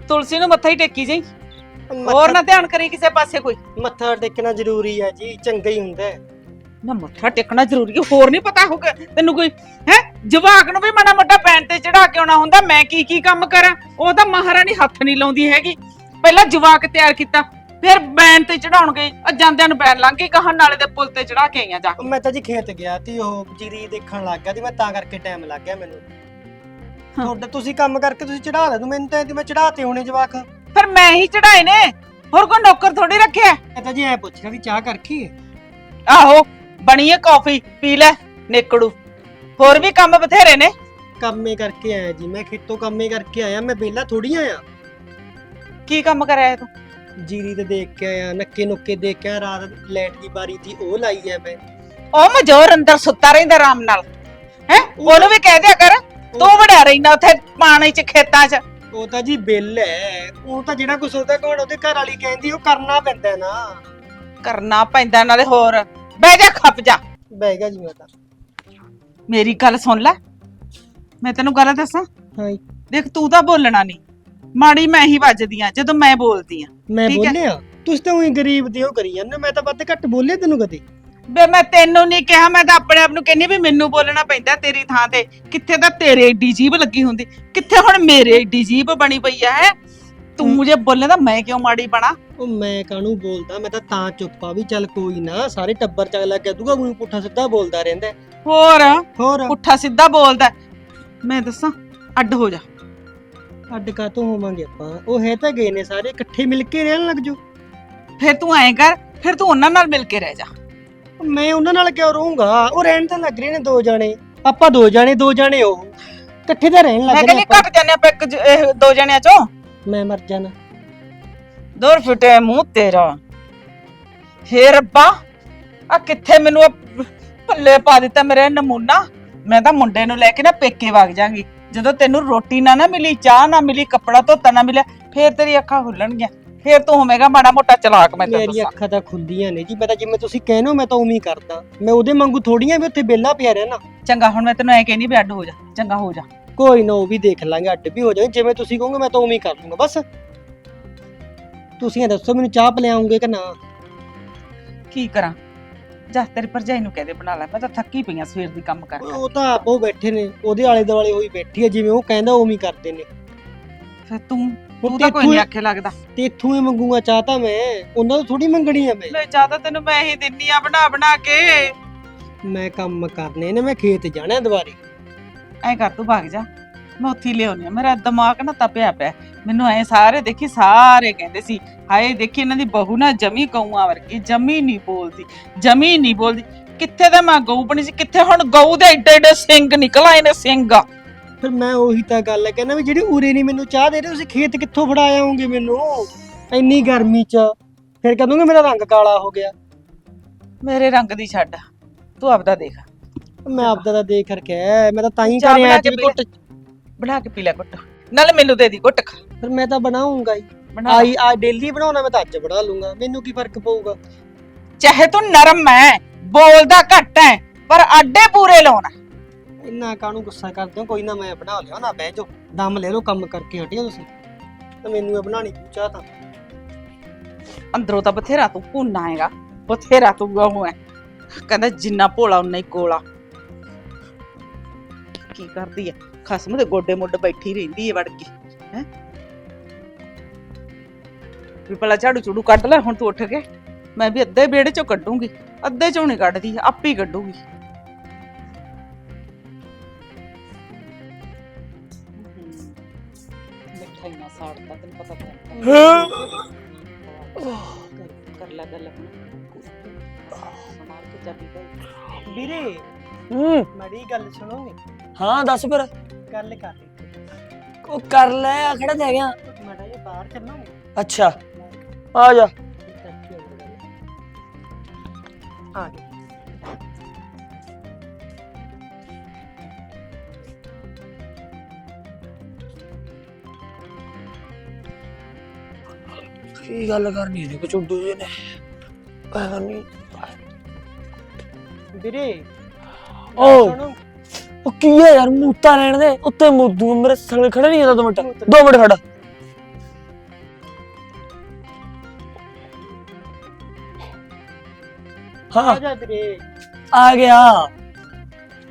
ਤੁਲਸੀ ਨੂੰ ਮੱਥਾ ਹੀ ਟੇਕੀ ਜਾਈ ਮੱਥਾ- ਹੋਰ ਨਾ ਧਿਆਨ ਕਰੀ ਕਿਸੇ ਪਾਸੇ ਕੋਈ ਮੱਥਾ ਟੇਕਣਾ ਜ਼ਰੂਰੀ ਹੈ ਜੀ ਚੰਗਾ ਹੀ ਹੁੰਦਾ ਹੈ। ਨਾ ਮੱਥਾ ਟੇਕਣਾ ਜ਼ਰੂਰੀ ਹੈ ਹੋਰ ਨਹੀਂ ਪਤਾ ਹੋਗਾ ਤੈਨੂੰ ਕੋਈ ਹੈ ਜਵਾਕ ਨੂੰ ਵੀ ਮਾੜਾ ਮੋਟਾ ਪੈਣ ਤੇ ਚੜਾ ਕੇ ਆਉਣਾ ਹੁੰਦਾ ਮੈਂ ਕੀ ਕੀ ਕੰਮ ਕਰਾਂ? ਉਹ ਤਾਂ ਮਹਾਰਾਣੀ ਹੱਥ ਨਹੀਂ ਲਾਉਂਦੀ ਹੈਗੀ। ਪਹਿਲਾਂ ਜਵਾਕ ਤਿਆਰ ਕੀਤਾ ਫਿਰ ਬੈਨ ਤੇ ਚੜਾਉਣ ਗਏ ਆ ਜਾਂਦਿਆਂ ਨੂੰ ਬੈਨ ਲੰਘ ਗਈ ਕਹਾਂ ਨਾਲੇ ਦੇ ਪੁਲ ਤੇ ਚੜਾ ਕੇ ਆਈਆਂ ਜਾ ਕੇ। ਮੈਂ ਤਾਂ ਜੀ ਖੇਤ ਗਿਆ ਤੇ ਉਹ ਜੀਰੀ ਦੇਖਣ ਲੱਗ ਗਿਆ ਤੇ ਮੈਂ ਤਾਂ ਕਰਕੇ ਟਾਈਮ ਲੱਗ ਗਿਆ ਮੈਨੂੰ। ਹਾਂ। ਤੁਹਾਡਾ ਤੁਸੀਂ ਕੰਮ ਕਰਕੇ ਤੁਸੀਂ ਚੜਾ ਲੈ ਤੂੰ ਮੈਨੂੰ ਤਾਂ ਤੇ ਮੈਂ ਚੜਾਤੇ ਹੋਣੇ ਜਵਾਕ। ਫਿਰ ਮੈਂ ਹੀ ਚੜਾਏ ਨੇ। ਹੋਰ ਕੋਈ ਨੌਕਰ ਥੋੜੀ ਰੱਖਿਆ? ਮੈਂ ਤਾਂ ਜੀ ਐ ਪੁੱਛ ਰਿਹਾ ਵੀ ਚਾਹ ਕਰਖੀ ਹੈ ਆਹੋ ਬਣੀ ਹੈ ਕਾਫੀ ਪੀ ਲੈ ਨੇਕੜੂ। ਹੋਰ ਵੀ ਕੰਮ ਬਥੇਰੇ ਨੇ। ਕੰਮੇ ਕਰਕੇ ਆਇਆ ਜੀ ਮੈਂ ਖੇਤੋਂ ਕੰਮੇ ਕਰਕੇ ਆਇਆ ਮੈਂ ਵਿਹਲਾ ਥੋੜੀ ਆਇਆ। ਕੀ ਕੰਮ ਕਰਿਆ ਤੂੰ? ਜੀਰੀ ਤੇ ਦੇਖ ਕੇ ਆਇਆ ਨੱਕੇ ਨੁੱਕੇ ਦੇਖ ਕੇ ਆਇਆ, ਰਾਤ ਲੈਟ ਦੀ ਬਾਰੀ ਸੀ ਉਹ ਲਾਈ ਐ ਮੈਂ। ਉਹ ਮਜੋਰ ਅੰਦਰ ਸੁੱਤਾ ਰਹਿੰਦਾ ਆਰਾਮ ਨਾਲ। ਹੈ? ਉਹਨੂੰ ਵੀ ਕਹਿ ਦਿਆ ਕਰ ਤੂੰ ਵੜਿਆ ਰਹਿਣਾ ਉੱਥੇ ਪਾਣੀ ਚ ਖੇਤਾਂ ਚ। ਉਹ ਤਾਂ ਜੀ ਬਿੱਲ ਹੈ ਉਹ ਤਾਂ ਜਿਹੜਾ ਕੁਛ ਉਹਦਾ ਕੋਣ ਉਹਦੇ ਘਰ ਵਾਲੀ ਕਹਿੰਦੀ ਉਹ ਕਰਨਾ ਪੈਂਦਾ ਨਾ। ਕਰਨਾ ਪੈਂਦਾ ਨਾਲੇ ਹੋਰ ਬਹਿ ਜਾ ਖੱਪ ਜਾ। ਬਹਿ ਗਿਆ ਜੀ ਮੈਂ ਤਾਂ। ਮੇਰੀ ਗੱਲ ਸੁਣ ਲੈ ਮੈਂ ਤੈਨੂੰ ਗੱਲ ਦੱਸਾਂ? ਹਾਂ ਜੀ। ਦੇਖ ਤੂੰ ਤਾਂ ਬੋਲਣਾ ਨਹੀਂ। ਮਾੜੀ ਮੈਂ ਹੀ ਵੱਜਦੀ ਆ ਜਦੋਂ ਮੈਂ ਬੋਲਦੀ ਆ ਮੈਂ ਠੀਕ ਹੈ। ਬੋਲਿਆ? ਤੁਸੀਂ ਤਾਂ ਉਹੀ ਗਰੀਬ ਦੀ ਉਹ ਕਰੀ ਜਾਂਦੇ ਮੈਂ ਤਾਂ ਵੱਧ ਘੱਟ ਬੋਲਿਆ ਤੈਨੂੰ ਕਦੇ? ਬੇ ਮੈਂ ਤੈਨੂੰ ਨਹੀਂ ਕਿਹਾ ਮੈਂ ਤਾਂ ਆਪਣੇ ਆਪ ਨੂੰ ਕਹਿੰਨੀ ਵੀ ਮੈਨੂੰ ਬੋਲਣਾ ਪੈਂਦਾ ਤੇਰੀ ਥਾਂ ਤੇ। ਕਿੱਥੇ ਤਾਂ ਤੇਰੇ ਏਡੀ ਜੀਬ ਲੱਗੀ ਹੁੰਦੀ। ਕਿੱਥੇ ਹੁਣ ਮੇਰੇ ਏਡੀ ਜੀਬ ਬਣੀ ਪਈ ਆ ਹੈ? ਤੂੰ ਜੇ ਬੋਲੇ ਤਾਂ ਮੈਂ ਕਿਉਂ ਮਾੜੀ ਬਣਾ? ਉਹ ਮੈਂ ਕਾਹਨੂੰ ਬੋਲਦਾ? ਮੈਂ ਤਾਂ ਤਾਂ ਚੁੱਪ ਆ ਵੀ ਚੱਲ ਕੋਈ ਨਾ ਸਾਰੇ ਟੱਬਰ ਚ ਅਗਲਾ ਕਹਿ ਦੂਗਾ ਮੈਨੂੰ ਪੁੱਠਾ ਸਿੱਧਾ ਬੋਲਦਾ ਰਹਿੰਦਾ ਹੈ। ਹੋਰ? ਹੋਰ? ਪੁੱਠਾ ਸਿੱਧਾ ਬੋਲਦਾ ਮੈਂ ਦੱਸਾਂ ਅੱਡ ਹੋ ਜਾ। ਅੱਡ ਕਾਤੋਂ ਹੋਵਾਂਗੇ ਆਪਾਂ? ਉਹ ਹੈ ਤਾਂ ਗਏ ਨੇ ਸਾਰੇ ਇਕੱਠੇ ਮਿਲ ਕੇ ਰਹਿਣ ਲੱਗ ਜਾਓ। ਫਿਰ ਤੂੰ ਐਂ ਕਰ ਫਿਰ ਤੂੰ ਉਹਨਾਂ ਨਾਲ ਮਿਲ ਕੇ ਰਹਿ ਜਾ। ਮੈਂ ਉਹਨਾਂ ਨਾਲ ਕਿਉਂ ਰਹੂੰਗਾ? ਉਹ ਰਹਿਣ ਤਾਂ ਲੱਗ ਰਹੇ ਨੇ ਦੋ ਜਾਣੇ। ਆਪਾਂ ਦੋ ਜਾਣੇ ਦੋ ਜਾਣੇ ਉਹ ਇਕੱਠੇ ਤਾਂ ਰਹਿਣ ਮੈਂ ਲੱਗ ਰਹੇ ਕਹਿੰਦੀ ਆਪਾਂ ਘਟ ਜਾਂਦੇ ਆਪਾਂ ਇੱਕ ਜ- ਇਹ ਦੋ ਜਣਿਆਂ ਚੋਂ? ਮੈਂ ਮਰ ਜਾਣਾ। ਦੂਰ ਫਿਟੇ ਮੂੰਹ ਤੇਰਾ। ਹੇ ਰੱਬਾ ਆ ਕਿੱਥੇ ਮੈਨੂੰ ਆਹ ਪੱਲੇ ਪਾ ਦਿੱਤਾ ਮੇਰੇ ਨਮੂਨਾ? ਮੈਂ ਤਾਂ ਮੁੰਡੇ ਨੂੰ ਲੈ ਕੇ ਨਾ ਪੇਕੇ ਵਗ ਜਾਗੀ। ਜਦੋਂ ਤੈਨੂੰ ਰੋਟੀ ਨਾ ਨਾ ਮਿਲੀ ਚਾਹ ਨਾ ਮਿਲੀ ਕੱਪੜਾ ਧੋਤਾ ਨਾ ਮਿਲਿਆ ਫੇਰ ਤੇਰੀ ਅੱਖਾਂ ਖੁੱਲਣਗੀਆਂ। ਫੇਰ ਤੂੰ ਹੋਵੇਂਗਾ ਮਾੜਾ ਮੋਟਾ ਚਲਾਕ ਮੈਂ ਤੈਨੂੰ ਦੱਸਾਂ। ਅੱਖਾਂ ਤਾਂ ਖੁੱਲੀਆਂ ਨੇ ਜੀ ਮੈਂ ਤਾਂ ਜਿਵੇਂ ਤੁਸੀਂ ਕਹਿੰਦੇ ਹੋ ਮੈਂ ਤਾਂ ਉਵੇਂ ਹੀ ਕਰਦਾ। ਮੈਂ ਉਹਦੇ ਵਾਂਗੂ ਥੋੜੀਆਂ ਵੀ ਉੱਥੇ ਬੇਲਾ ਪਿਆ ਰਹਿਣਾ। ਚੰਗਾ ਹੁਣ ਮੈਂ ਤੈਨੂੰ ਐ ਕਹਿੰਦੀ ਵੀ ਅੱਡ ਹੋ ਜਾ ਚੰਗਾ ਹੋ ਜਾ। ਕੋਈ ਨਾ ਉਹ ਵੀ ਦੇਖ ਲਾਂਗੇ ਅੱਡ ਵੀ ਹੋ ਜਾਵੇ ਜਿਵੇਂ ਤੁਸੀਂ ਕਹੋਗੇ ਮੈਂ ਤਾਂ ਉਵੇਂ ਹੀ ਕਰ ਲੂੰਗਾ ਬਸ। ਤੁਸੀਂ ਇਹ ਦੱਸੋ ਮੈਨੂੰ ਚਾਹ ਪਿਲਾਉਂਗੇ ਕਿ ਨਾ? ਕੀ ਕਰਾਂ? ਜਾ ਤੇਰੀ ਭਰਜਾਈ ਨੂੰ ਕਹਦੇ ਬਣਾ ਲੈ। ਮੈਂ ਤਾਂ ਥੱਕੀ ਪਈ ਆ ਸਵੇਰ ਦੀ ਕੰਮ ਕਰ ਉਹ ਤਾਂ ਆਪ ਉਹ ਬੈਠੇ ਨੇ ਉਹਦੇ ਆਲੇ ਦੁਆਲੇ ਹੋਈ ਬੈਠੀ ਹੈ ਜਿਵੇਂ ਉਹ ਕਹਿੰਦਾ ਉਵੇਂ ਹੀ ਕਰਦੇ ਨੇ। ਫਿਰ ਤੂੰ ਤੂੰ ਤਾਂ ਕੋਈ ਨਹੀਂ ਆਖੇ ਲੱਗਦਾ। ਤੇ ਇੱਥੋਂ ਹੀ ਮੰਗੂਗਾ ਚਾਹ ਤਾਂ ਮੈਂ। ਉਹਨਾਂ ਤੋਂ ਥੋੜੀ ਮੰਗਣੀ ਆ ਮੈਂ। ਲੈ ਚਾਹ ਤਾਂ ਤੈਨੂੰ ਮੈਂ ਹੀ ਦਿੰਨੀ ਆ ਬਣਾ ਬਣਾ ਕੇ। ਮੈਂ ਕੰਮ ਕਰਨੇ ਨੇ ਮੈਂ ਖੇਤ ਜਾਣਾ ਦੁਬਾਰੇ। ਐ ਕਰ ਤੂੰ ਭੱਗ ਜਾ। ਮੈਂ ਉੱਥੇ ਹੀ ਲਿਆਉਣੀ ਆ ਮੇਰਾ ਦਿਮਾਗ ਨਾ ਤਪਿਆ ਪਿਆ। ਮੈਨੂੰ ਐ ਸਾਰੇ ਦੇਖੀ ਸਾਰੇ ਕਹਿੰਦੇ ਸੀ ਹਾਏ ਦੇਖੀ ਇਹਨਾਂ ਦੀ ਬਹੂ ਨਾ ਜਮੀ ਕਊਆਂ ਵਰਗੀ ਜਮੀ ਨਹੀਂ ਬੋਲਦੀ ਜਮੀ ਨਹੀਂ ਬੋਲਦੀ। ਕਿੱਥੇ ਦਾ ਮੈਂ ਗਊ ਬਣੀ ਸੀ? ਕਿੱਥੇ ਹੁਣ ਗਊ ਦੇ ਏਡੇ ਏਡੇ ਸਿੰਘ ਨਿਕਲ ਆਏ ਨੇ ਸਿੰਘ ਫਿਰ ਮੈਂ ਉਹੀ ਤਾਂ ਗੱਲ ਹੈ ਕਹਿੰਦਾ ਵੀ ਜਿਹੜੀ ਉਰੇ ਨਹੀਂ ਮੈਨੂੰ ਚਾਹ ਦੇ ਰਹੇ ਤੁਸੀਂ ਖੇਤ ਕਿੱਥੋਂ ਫੜਾ ਆਉਂਗੇ ਮੈਨੂੰ? ਇੰਨੀ ਗਰਮੀ 'ਚ। ਫਿਰ ਕਹਦੂੰਗੇ ਮੇਰਾ ਰੰਗ ਕਾਲਾ ਹੋ ਗਿਆ। ਮੇਰੇ ਰੰਗ ਦੀ ਛੱਡ। ਤੂੰ ਆਪਦਾ ਦੇਖ। ਮੈਂ ਆਪਦਾ ਤਾਂ ਦੇਖ ਕਰਕੇ ਆਇਆ, ਮੈਂ ਤਾਂ ਤਾਂ ਹੀ ਚਾਹ ਕਰਿਆ ਬਣਾ ਅੱਜ ਕੇ ਵੀ ਪੀ ਲੈ। ਘੁੱਟ ਬਣਾ ਕੇ ਪੀ ਲੈ ਘੁੱਟ। ਨਾਲੇ ਮੈਨੂੰ ਦੇ ਦੀ ਘੁੱਟ ਖਾ। ਫਿਰ ਮੈਂ ਤਾਂ ਬਣਾਉਂਗਾ ਹੀ। ਬਣਾ ਆਈ ਆ ਡੇਲੀ ਬਣਾਉਣਾ ਮੈਂ ਤਾਂ ਅੱਜ ਬਣਾ ਲੂੰਗਾ ਮੈਨੂੰ ਕੀ ਫ਼ਰਕ ਪਊਗਾ? ਚਾਹੇ ਤੂੰ ਨਰਮ ਹੈ ਬੋਲਦਾ ਘੱਟ ਹੈ ਪਰ ਆਡੇ ਪੂਰੇ ਲਾਉਣਾ। ਇੰਨਾ ਕਾਹਨੂੰ ਗੁੱਸਾ ਕਰਦੇ ਹੋ? ਕੋਈ ਨਾ ਮੈਂ ਬਣਾ ਲਿਆ ਨਾ ਬਹਿ ਜਾਓ। ਦਮ ਲੈ ਲਓ ਕੰਮ ਕਰਕੇ ਹਟਿਓ ਤੁਸੀਂ। ਤਾਂ ਮੈਨੂੰ ਇਹ ਬਣਾਣੀ ਚਾਹ ਤਾਂ। ਅੰਦਰੋਂ ਤਾਂ ਬਥੇਰਾ ਤੂੰ ਭੁੰਨਾ ਹੈਗਾ, ਬਥੇਰਾ ਤੂੰ ਗਾਉਂ ਹੈ ਕਹਿੰਦਾ ਜਿੰਨਾ ਭੋਲਾ ਉਨਾ ਹੀ ਕੋਲਾ ਕੀ ਕਰਦੀ ਹੈ ਖਸਮ ਦੇ ਗੋਡੇ ਮੁੱਢ ਬੈਠੀ ਰਹਿੰਦੀ ਹੈ ਵੜ ਕੇ ਹੈ? ਵੀ ਪਹਿਲਾਂ ਝਾੜੂ ਝੂੜੂ ਕੱਢ ਲੈ, ਹੁਣ ਤੂੰ ਉੱਠ ਕੇ। ਮੈਂ ਵੀ ਅੱਧੇ ਵਿਹੜੇ ਚੋਂ ਕੱਢੂੰਗੀ, ਅੱਧੇ ਚੋਂ ਨਹੀਂ ਕੱਢਦੀ, ਆਪੇ ਹੀ ਕੱਢੂਗੀ। ਮਿਠਾਈਆਂ ਸਾੜਦਾ ਤੈਨੂੰ ਪਤਾ ਤਾਂ ਕਰ ਲਾ ਗੱਲ ਆਪਣੀ ਸਮਾਰ ਕੇ ਚਾਬੀ ਕਰ ਵੀਰੇ ਹੂੰ। ਮੜੀ ਗੱਲ ਸੁਣੋਗੇ ਹਾਂ ਦੱਸ ਫਿਰ। ਗੱਲ ਕਰ ਲਈ। ਉਹ ਕਰ ਲੈ ਆ ਖੜਾ ਤੇ ਗਿਆ ਮੜਾ ਇਹ ਬਾਹਰ ਚੱਲਾਂਗੇ ਅੱਛਾ। ਆ ਜਾ। ਆ ਗਏ ਕੀ ਗੱਲ ਕਰਨੀ ਹੈ ਕਚੁੱਡੂ ਜੀ ਨੇ। ਪਤਾ ਕਰਨੀ ਵੀਰੇ ਓ ਸੁਣੋ। ਉਹ ਕੀ ਹੈ ਯਾਰ ਮੂਤਾ ਲੈਣ ਦੇ? ਉੱਤੇ ਮੁੱਦੂ ਮੇਰੇ ਸਾਲੇ ਖੜਾ ਨਹੀਂ ਹੁੰਦਾ ਦੋ ਮਿੰਟ। ਦੋ ਮਿੰਟ ਖੜਾ। ਹਾਂ। ਆ ਜਾ ਵੀਰੇ। ਆ ਗਿਆ।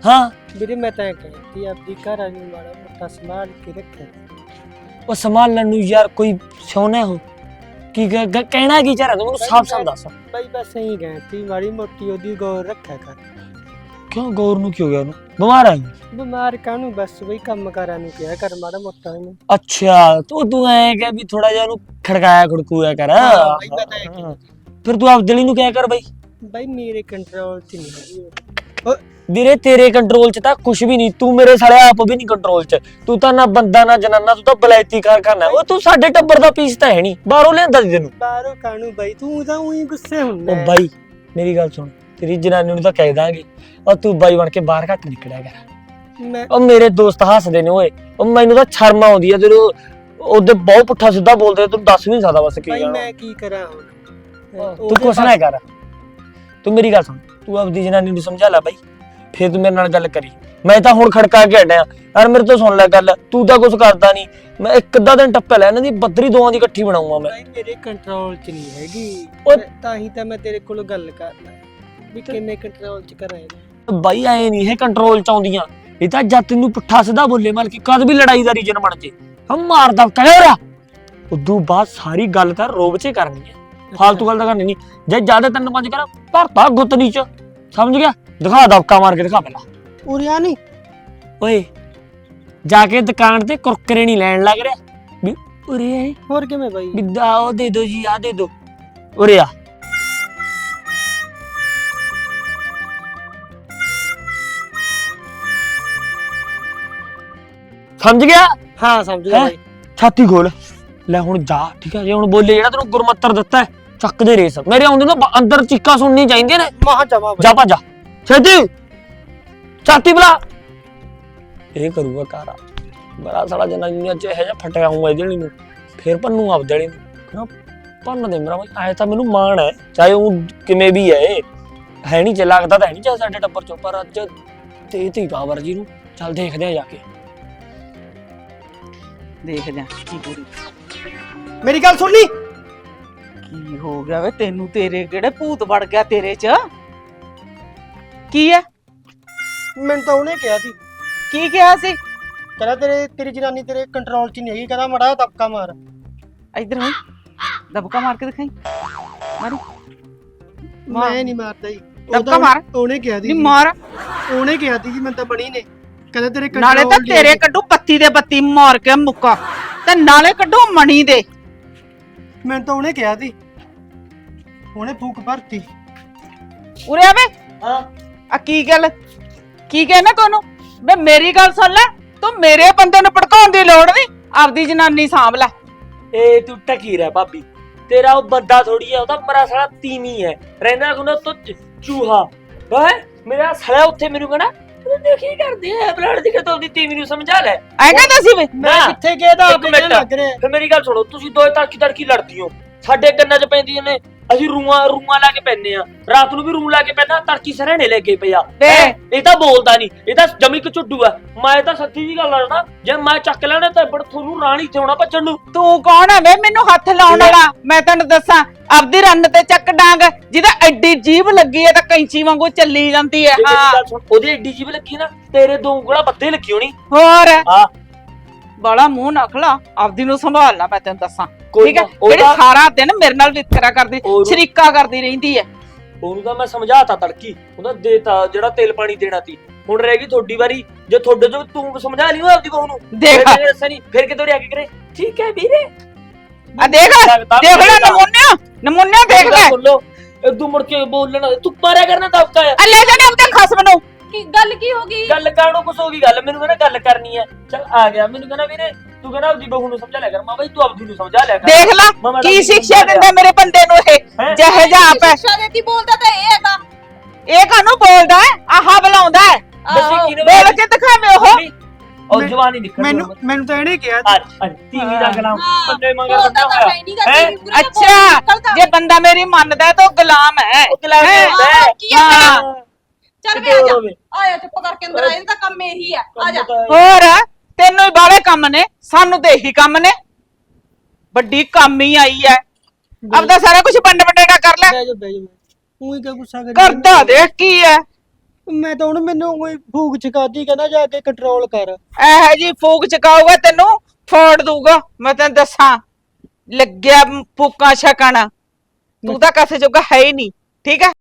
ਹਾਂ। ਵੀਰੇ ਮੈਂ ਤਾਂ ਕਹਿੰਦੀ ਆਪਦੀ ਘਰ ਵਾਲੀ ਨੂੰ ਮਾੜਾ ਮੋਟਾ ਸੰਭਾਲ ਕੇ ਰੱਖੇ ਉਹ ਸੰਭਾਲਣ ਨੂੰ ਯਾਰ ਕੋਈ ਸੋਨਾ ਹੋ। ਕੀ ਕਹਿਣਾ ਕੀ ਚਾਹ ਰਿਹਾ ਤੂੰ? ਮੈਨੂੰ ਸਾਫ਼ ਸਾਫ਼ ਦੱਸ। ਬਾਈ ਬਸ ਇਹੀ ਕਹਿੰਦੀ ਮਾੜੀ ਮੋਟੀ ਉਹਦੀ ਗੌਰ ਰੱਖਿਆ ਕਰ। ਕਿਉਂ ਗੌਰ ਨੂੰ ਕੀ ਹੋ ਗਿਆ ਉਹਨੂੰ? ਬਿਮਾਰ ਆ ਬਿਮਾਰ ਕਾਹਨੂੰ? ਬਸ ਬਈ ਕੰਮ ਕਰਾਂ ਨੂੰ ਕਿਹਾ ਕਰ ਮਾੜਾ ਮੋਟਾ ਇਹਨੂੰ ਅੱਛਾ ਤੂੰ ਤੂੰ ਐ ਕਿ ਵੀ ਥੋੜਾ ਜਿਹਾ ਉਹਨੂੰ ਖੜਕਾਇਆ ਖੜਕੂਆ ਕਰ। ਹਾਂ, ਬਈ ਤਾਂ। ਫਿਰ ਤੂੰ ਆਪ ਦਿਲੀ ਨੂੰ ਕਿਹਾ ਕਰ ਬਈ। ਬਾਈ ਮੇਰੇ ਕੰਟਰੋਲ 'ਚ ਨਹੀਂ ਹੈਗੀ ਉਹ। ਵੀਰੇ ਤੇਰੇ ਕੰਟਰੋਲ 'ਚ ਤਾਂ ਕੁਝ ਵੀ ਨਹੀਂ। ਤੂੰ ਮੇਰੇ ਸਾਲੇ ਆਪ ਵੀ ਨਹੀਂ ਕੰਟਰੋਲ 'ਚ। ਤੂੰ ਤਾਂ ਨਾ ਬੰਦਾ ਨਾ ਜਨਾਨਾ ਤੂੰ ਤਾਂ ਬਲੈਤੀ ਕਾਰ ਕਰਨਾ ਉਹ ਤੂੰ ਸਾਡੇ ਟੱਬਰ ਦਾ ਪੀਸ ਤਾਂ ਹੈ ਨਹੀਂ। ਬਾਹਰੋਂ ਲਿਆਂਦਾ ਸੀ ਤੈਨੂੰ। ਬਾਹਰੋਂ ਕਾਹਨੂੰ ਬਾਈ? ਤੂੰ ਤਾਂ ਉਹੀ ਗੁੱਸੇ ਹੁੰਦਾ ਉਹ ਬਾਈ ਮੇਰੀ ਗੱਲ ਸੁਣ। ਤੇਰੀ ਜਨਾਨੀ ਨੂੰ ਤਾਂ ਕਹਿ ਦਾਂਗੇ। ਉਹ ਤੂੰ ਬਾਈ ਬਣ ਕੇ ਬਾਹਰ ਘੱਟ ਨਿਕਲਿਆ ਕਰ। ਉਹ ਮੇਰੇ ਦੋਸਤ ਹੱਸਦੇ ਨੇ ਓਏ। ਉਹ ਮੈਨੂੰ ਤਾਂ ਸ਼ਰਮ ਆਉਂਦੀ ਆ ਜਦੋਂ ਉਹਦੇ ਬਹੁਤ ਪੁੱਠਾ ਸਿੱਧਾ ਬੋਲਦੇ ਤੂੰ ਦੱਸ ਨਹੀਂ ਸਕਦਾ ਬਸ ਕੀ ਬਾਈ ਮੈਂ ਕੀ ਕਰਾਂ ਹੁਣ? ਤੂੰ ਕੁਛ ਨਾ ਕਰ। ਤੂੰ ਮੇਰੀ ਗੱਲ ਸੁਣ ਤੂੰ ਆਪਦੀ ਜਨਾਨੀ ਨੂੰ ਸਮਝਾ ਲੈ ਬਾਈ ਫੇਰ ਤੂੰ ਮੇਰੇ ਨਾਲ ਗੱਲ ਕਰੀ। ਮੈਂ ਤਾਂ ਹੁਣ ਖੜਕਾ ਕੇ ਹਟਿਆ। ਯਾਰ ਮੇਰੇ ਤੋਂ ਸੁਣ ਲੈ ਗੱਲ ਤੂੰ ਤਾਂ ਕੁਛ ਕਰਦਾ ਨਹੀਂ। ਮੈਂ ਇੱਕ ਅੱਧਾ ਦਿਨ ਟੱਪਿਆ ਲੈ ਇਹਨਾਂ ਦੀ ਬੱਦਰੀ ਦੋਵਾਂ ਦੀ ਇਕੱਠੀ ਬਣਾਉਂਗਾ ਮੈਂ। ਬਾਈ ਮੇਰੇ ਕੰਟਰੋਲ 'ਚ ਨਹੀਂ ਹੈਗੀ। ਉਹ- ਤਾਂ ਹੀ ਤਾਂ ਮੈਂ ਤੇਰੇ ਕੋਲ ਗੱਲ ਕਰਨਾ ਵੀ ਕਿੰਨੇ ਕੰਟਰੋਲ 'ਚ ਕਰਾਂ ਇਹਨੂੰ। ਬਾਈ ਐ ਨਹੀਂ ਇਹ ਕੰਟਰੋਲ ਚ ਆਉਂਦੀਆਂ। ਇਹ ਤਾਂ ਜਦ ਤੈਨੂੰ ਪੁੱਠਾ ਸਿੱਧਾ ਬੋਲੇ ਮਲ ਕਿ ਕਦ ਵੀ ਲੜਾਈ ਦਾ ਰੀਜਨ ਬਣ ਜੇ। ਹਮ ਮਾਰਦਾ ਕਹਿਰਾ ਉਦੋਂ ਬਾਅਦ ਸਾਰੀ ਗੱਲ ਤਾਂ ਰੋਬ ਚ ਕਰਨੀ ਹੈ। ਫਾਲਤੂ ਗੱਲ ਤਾਂ ਕਰਨੀ ਨਹੀਂ। ਜੇ ਜ਼ਿਆਦਾ ਤਿੰਨ ਪੰਜ ਕਰ ਭਰਤਾ ਗੁੱਤਨੀ ਚ। ਸਮਝ ਗਿਆ? ਦਿਖਾ ਦਬਕਾ ਮਾਰ ਕੇ ਦਿਖਾ ਪਹਿਲਾਂ। ਉਰਿਆ ਨਹੀਂ ਓਏ ਜਾ ਕੇ ਦੁਕਾਨ ਤੇ ਕੁਰਕਰੇ ਨਹੀਂ ਲੈਣ ਲੱਗ ਰਿਹਾ? ਵੀ ਉਰੇ ਆਏ ਹੋਰ ਕਿਵੇਂ ਬਾਈ? ਵੀ ਦਾ ਉਹ ਦੇ ਦੋ ਜੀ ਆ ਦੇ ਦੋ। ਉਰੇ ਆ। ਸਮਝ ਗਿਆ? ਹਾਂ ਸਮਝ ਗਿਆ ਹੈਂ? ਬਾਈ। ਛਾਤੀ ਖੋਲ। ਲੈ ਹੁਣ ਜਾ ਠੀਕ ਹੈ ਜੇ ਹੁਣ ਬੋਲੇ ਜਿਹੜਾ ਤੈਨੂੰ ਗੁਰਮੱਤਰ ਦਿੱਤਾ ਹੈ, ਚੱਕ ਦੇ ਰੇਸ। ਮੇਰੇ ਆਉਂਦੇ ਨੂੰ ਬ- ਅੰਦਰ ਚੀਕਾਂ ਸੁਣਨੀ ਚਾਹੀਦੀਆਂ ਨੇ। ਮਹਾ ਜਮਾ ਬਾਈ ਜਾ ਭੱਜ ਜਾ। ਛੇਤੀ। ਛਾਤੀ ਬਲਾ। ਇਹ ਕਰੂਗਾ ਕਾਰਾ ਬੜਾ ਸਾਲਾ ਜਨਾਨੀ ਅੱਜ ਇਹ ਜਿਹਾ ਫਟਿਆ ਹੂੰ ਇਹਦੇ ਲਈ ਨੂੰ ਫੇਰ ਪੰਨੂ ਆਪ ਦੇਣੀ ਨੂੰ। ਪੰਨ ਦੇ ਮੇਰਾ ਬਈ ਆਏ ਤਾਂ ਮੈਨੂੰ ਮਾਣ ਹੈ ਚਾਹੇ ਉਹ ਕਿਵੇਂ ਵੀ ਹੈ ਇਹ। ਹੈ ਨਹੀਂ ਚ ਲੱਗਦਾ ਤਾਂ ਹੈ ਨਹੀਂ ਚਾਹੇ ਸਾਡੇ ਟੱਬਰ ਚੋਂ ਪਰ ਅੱਜ ਤੇ ਤੀ ਪਾਵਰ ਜੀ ਨੂੰ ਚੱਲ ਦੇਖਦੇ ਆ ਜਾ ਕੇ। ਦੇਖ ਜਾ ਕੀ ਪੂਰੀ ਮੇਰੀ ਗੱਲ ਸੁਣ ਲਈ ਕੀ ਹੋ ਗਿਆ ਵੇ? ਤੈਨੂੰ ਤੇਰੇ ਕਿਹੜੇ ਭੂਤ ਵੜ ਗਿਆ ਤੇਰੇ ਚ? ਕੀ ਹੈ ਮੈਨੂੰ ਤਾਂ ਉਹਨੇ ਕਿਹਾ ਸੀ। ਕੀ ਕਿਹਾ ਸੀ? ਕਹਿੰਦਾ ਤੇਰੇ ਤੇਰੀ ਜਨਾਨੀ ਤੇਰੇ ਕੰਟਰੋਲ 'ਚ ਨਹੀਂ ਹੈਗੀ ਕਹਿੰਦਾ ਮੜਾ ਦਬਕਾ ਮਾਰ। ਇੱਧਰ ਹੋਈ ਦਬਕਾ ਮਾਰ ਕੇ ਦਿਖਾਈ। ਮਾਰੀ। ਮਾਰ। ਮੈਂ ਨਹੀਂ ਮਾਰਦਾ ਜੀ। ਉਹ ਦਬਕਾ ਤਾਂ ਮਾਰ। ਉਹਨੇ ਕਿਹਾ ਸੀ ਨਹੀਂ ਮਾਰ। ਉਹਨੇ ਕਿਹਾ ਸੀ ਜੀ ਮੈਂ ਤਾਂ ਬਣੀ ਨੇ। ਕਹਿੰਦੇ ਤੇਰੇ ਨਾਲੇ ਤਾਂ ਤੇਰੇ ਕੱਢੂ ਬੱਤੀ ਦੇ ਬੱਤੀ ਮਾਰ ਕੇ ਮੁੱਕਾ। ਤੇ ਨਾਲੇ ਕੱਢੂ ਮਣੀ ਦੇ। ਮੈਨੂੰ ਤਾਂ ਉਹਨੇ ਕਿਹਾ ਸੀ। ਉਹਨੇ ਫੂਕ ਭਰਤੀ। ਉਰੇ ਆਵੇ ਹਾਂ। ਆ ਕੀ ਗੱਲ? ਕੀ ਕਹਿਣਾ ਤੁਹਾਨੂੰ ਵੇ ਮੇਰੀ ਗੱਲ ਸੁਣ ਲੈ। ਤੂੰ ਮੇਰੇ ਬੰਦੇ ਨੂੰ ਭੜਕਾਉਣ ਦੀ ਲੋੜ ਨਹੀਂ। ਆਪਦੀ ਜਨਾਨੀ ਸਾਂਭ ਲੈ। ਇਹ ਤੂੰ ਟਕੀਰ ਹੈ ਭਾਬੀ। ਤੇਰਾ ਉਹ ਬੰਦਾ ਥੋੜੀ ਹੈ ਉਹਦਾ ਮਰਾ ਸਾਲਾ ਤੀਵੀਂ ਹੈ। ਰਹਿੰਦਾ ਕੁਨਾ ਤੋ ਚੂਹਾ। ਹੈ? ਮੇਰਾ ਸਾਲਾ ਉੱਥੇ ਮੈਨੂੰ ਕਹਣਾ ਤੂੰ ਦੇਖੀ ਕਰਦੇ ਆ? ਬਲੱਡ ਦੀ ਖਤੋਂ ਦੀ ਤੀਵੀਂ ਨੂੰ ਸਮਝਾ ਲੈ। ਐ ਕਹਿੰਦਾ ਸੀ ਵੇ ਮੈਂ ਨਾ, ਕਿੱਥੇ ਗਿਆ ਤਾਂ ਇੱਕ ਆਪੇ ਕਹਿਣ ਮਿੰਟ। ਲੱਗ ਰਿਹਾ? ਫਿਰ ਮੇਰੀ ਗੱਲ ਸੁਣੋ ਤੁਸੀਂ ਦੋਏ ਤੜਕੀ ਤੜਕੀ ਲੜਦੀ ਹੋ। ਸਾਡੇ ਕੰਨਾਂ 'ਚ ਪੈਂਦੀਆਂ ਨੇ। ਅਸੀਂ ਰੂਆਂ ਰੂਆਂ ਲਾ ਕੇ ਪੈਨੇ ਆ ਰਾਤ ਨੂੰ ਵੀ ਰੂ ਲਾ ਕੇ ਪੈਣਾ ਤੜਕੀ ਸਰਹਣੇ ਲੈ ਕੇ ਪਿਆ। ਹੈਂ? ਇਹ ਤਾਂ ਬੋਲਦਾ ਨਹੀਂ ਇਹ ਤਾਂ ਜਮੀ ਕਚੁੱਡੂ ਆ। ਮੈਂ ਤਾਂ ਸੱਚੀ ਜੀ ਗੱਲ ਲੜਨਾ ਜੇ ਮੈਂ ਚੱਕ ਲੈਣਾ ਤਾਂ ਬੜ ਤੁਹਾਨੂੰ ਰਾਣੀ ਤੇ ਹੋਣਾ ਭੱਜਣ ਨੂੰ। ਤੂੰ ਕੌਣ ਹੈ ਵੇ? ਮੈਨੂੰ ਹੱਥ ਲਾਉਣ ਵਾਲਾ। ਮੈਂ ਤੈਨੂੰ ਦੱਸਾਂ ਆਪਦੀ ਰੰਨ ਤੇ ਚੱਕ ਡਾਂਗ ਜਿਹਦਾ ਐਡੀ ਜੀਭ ਲੱਗੀ ਹੈ ਤਾਂ ਕੈਂਚੀ ਵਾਂਗੂ ਚੱਲੀ ਜਾਂਦੀ ਹੈ ਜੇ ਮੇਰੀ ਹਾਂ। ਗੱਲ ਸੁਣ ਉਹਦੀ ਏਡੀ ਜੀਬ ਲੱਗੀ ਨਾ ਤੇਰੇ ਦੋ ਉਂਗਲਾਂ ਬੱਦੇ ਲੱਗੀ ਹੋਣੀ। ਹੋਰ? ਹਾਂ। ਬਾਲਾ ਮੂੰਹ ਨਾ ਖਲਾ ਆਪਦੀ ਨੂੰ ਸੰਭਾਲ ਲੈ ਮੈਂ ਤੈਨੂੰ ਦੱਸਾਂ। ਕੋਈ ਠੀਕ ਹੈ ਨਾ, ਜਿਹੜੀ ਸਾਰਾ ਦਿਨ ਮੇਰੇ ਨਾਲ ਵਿਤਕਰਾ ਕਰਦੀ ਸ਼ਰੀਕਾ ਕਰਦੀ ਰਹਿੰਦੀ ਹੈ ਉਹਨੂੰ ਤਾਂ ਮੈਂ ਸਮਝਾਤਾ ਤੜਕੀ ਉਹਦਾ ਦੇਤਾ ਜਿਹੜਾ ਤੇਲ ਪਾਣੀ ਦੇਣਾ ਸੀ। ਹੁਣ ਰਹਿ ਗਈ ਤੁਹਾਡੀ ਵਾਰੀ ਜੇ ਤੁਹਾਡੇ ਜੋ ਤੂੰ ਸਮਝਾ ਲਈ ਉਹ ਆਪਦੀ ਬਹੂ ਨੂੰ। ਦੇਖ। ਫਿਰ ਕਿਤੋਂ ਰਿਆ ਕੇ ਕਰੇ? ਠੀਕ ਹੈ ਵੀਰੇ। ਆ ਦੇਖ ਦੇਖ ਲੈ ਨਮੂਨਾ ਨਮੂਨਾ ਦੇਖ ਲੈ। ਬੋਲੋ ਇਦੋਂ ਮੁੜ ਕੇ ਬੋਲਣਾ ਤੂੰ ਮਾਰਿਆ ਕਰਨਾ ਦਬਕਾ ਹੈ ਅੱਲੇ ਜਨੇ ਆਪਣੇ ਖਸਮ ਨੂੰ। ਕੀ ਗੱਲ ਕੀ ਹੋ ਗਈ? ਗੱਲ ਕਾਣੋ ਕੁਛ ਹੋ ਗਈ? ਗੱਲ ਮੈਨੂੰ ਕਹਿੰਦਾ ਗੱਲ ਕਰਨੀ ਹੈ। ਚਲ ਆ ਗਿਆ। ਮੈਨੂੰ ਕਹਿੰਦਾ ਵੀਰੇ ਤੂੰ ਕਹਿੰਦਾ ਆਪਦੀ ਬਹੂ ਨੂੰ ਸਮਝਾ ਲਿਆ ਕਰ। ਮਾਂ ਬਈ ਤੂੰ ਆਪਦੀ ਨੂੰ ਸਮਝਾ ਲਿਆ ਕਰ। ਦੇਖ ਲੈ ਮੈਂ ਕੀ ਸਿੱਖਿਆ ਸਮਝਾ ਦਿੰਦਾ ਮੇਰੇ ਬੰਦੇ ਨੂੰ ਇਹ? ਹੈਂ? ਜਿਹੇ ਜਾ ਆਪ ਹੈ। ਸਿੱਖਿਆ ਦੇਤੀ ਬੋਲਦਾ ਤਾਂ ਇਹ ਹੈਗਾ ਇਹ ਕਾਨੂੰ ਬੋਲਦਾ ਹੈ? ਆਹ ਬੁਲਾਉਂਦਾ ਹੈ। ਦੱਸੀ। ਕਿਹਨੇ ਬੋਲ ਕੇ ਦਿਖਾਵੇ ਉਹ। ਮੰਮੀ, ਉਹ ਮੈਂ- ਜਵਾਨੀ ਨਿਕਲ ਮੈਨੂੰ ਮੈਨੂੰ ਤਾਂ ਇਹਨੇ ਕਿਹਾ। ਸੀ। ਅੱਜ ਅੱਜ ਟੀਵੀ ਦਾ ਗਲਾਮ ਹਾਂ, ਬੰਦੇ ਮਗਰ ਬੋਲਦਾ ਬੰਦਾ ਤਾਂ ਹੋਇਆ। ਹੈ ਹੈਂ? ਅੱਛਾ। ਜੇ ਬੰਦਾ ਮੇਰੀ ਮੰਨਦਾ ਹੈ ਤਾਂ ਉਹ ਗੁਲਾਮ ਹੈ। ਉਹ ਗਲਾਮ ਹੈਂ? ਹੁੰਦਾ ਹੈ। ਕੀ ਆ ਹਾਂ। ਚੱਲ ਵੇ ਆ ਜਾ। ਆਇਆ ਚੁੱਪ ਕਰਕੇ ਅੰਦਰ ਆ ਇਹਦਾ ਕੰਮ ਇਹੀ ਆ। ਆ ਜਾ। ਹੋਰ ਤੈਨੂੰ ਹੀ ਬਾਲੇ ਕੰਮ ਨੇ ਸਾਨੂੰ ਤੇ ਇਹੀ ਕੰਮ ਨੇ। ਵੱਡੀ ਕੰਮ ਹੀ ਆਈ ਹੈ ਆਪਦਾ ਸਾਰਾ ਕੁਝ ਵੰਡ ਵੰਡੇੜਾ ਕਰ ਲੈ। ਬਹਿ ਜਾ ਬਹਿ ਜਾ। ਉਹੀ ਕਾ ਗੁੱਸਾ ਕਰੀ ਕਰਦਾ ਦੇਖ ਕੀ ਹੈ ਮੈਂ ਤਾਂ ਹੁਣ ਮੈਨੂੰ ਉਹੀ ਭੂਖ ਚਕਾਦੀ ਕਹਿੰਦਾ ਜਾ ਕੇ ਕੰਟਰੋਲ ਕਰ। ਇਹ ਜੀ ਫੂਕ ਚਕਾਊਗਾ ਤੈਨੂੰ ਫੋੜ ਦੂਗਾ ਮੈਂ ਤੈਨੂੰ ਦੱਸਾਂ ਲੱਗਿਆ ਫੂਕਾਂ ਛਕਣ। ਤੂੰ ਤਾਂ ਕਸੇ ਜੋਗਾ ਹੈ ਹੀ ਨਹੀਂ ਠੀਕ ਹੈ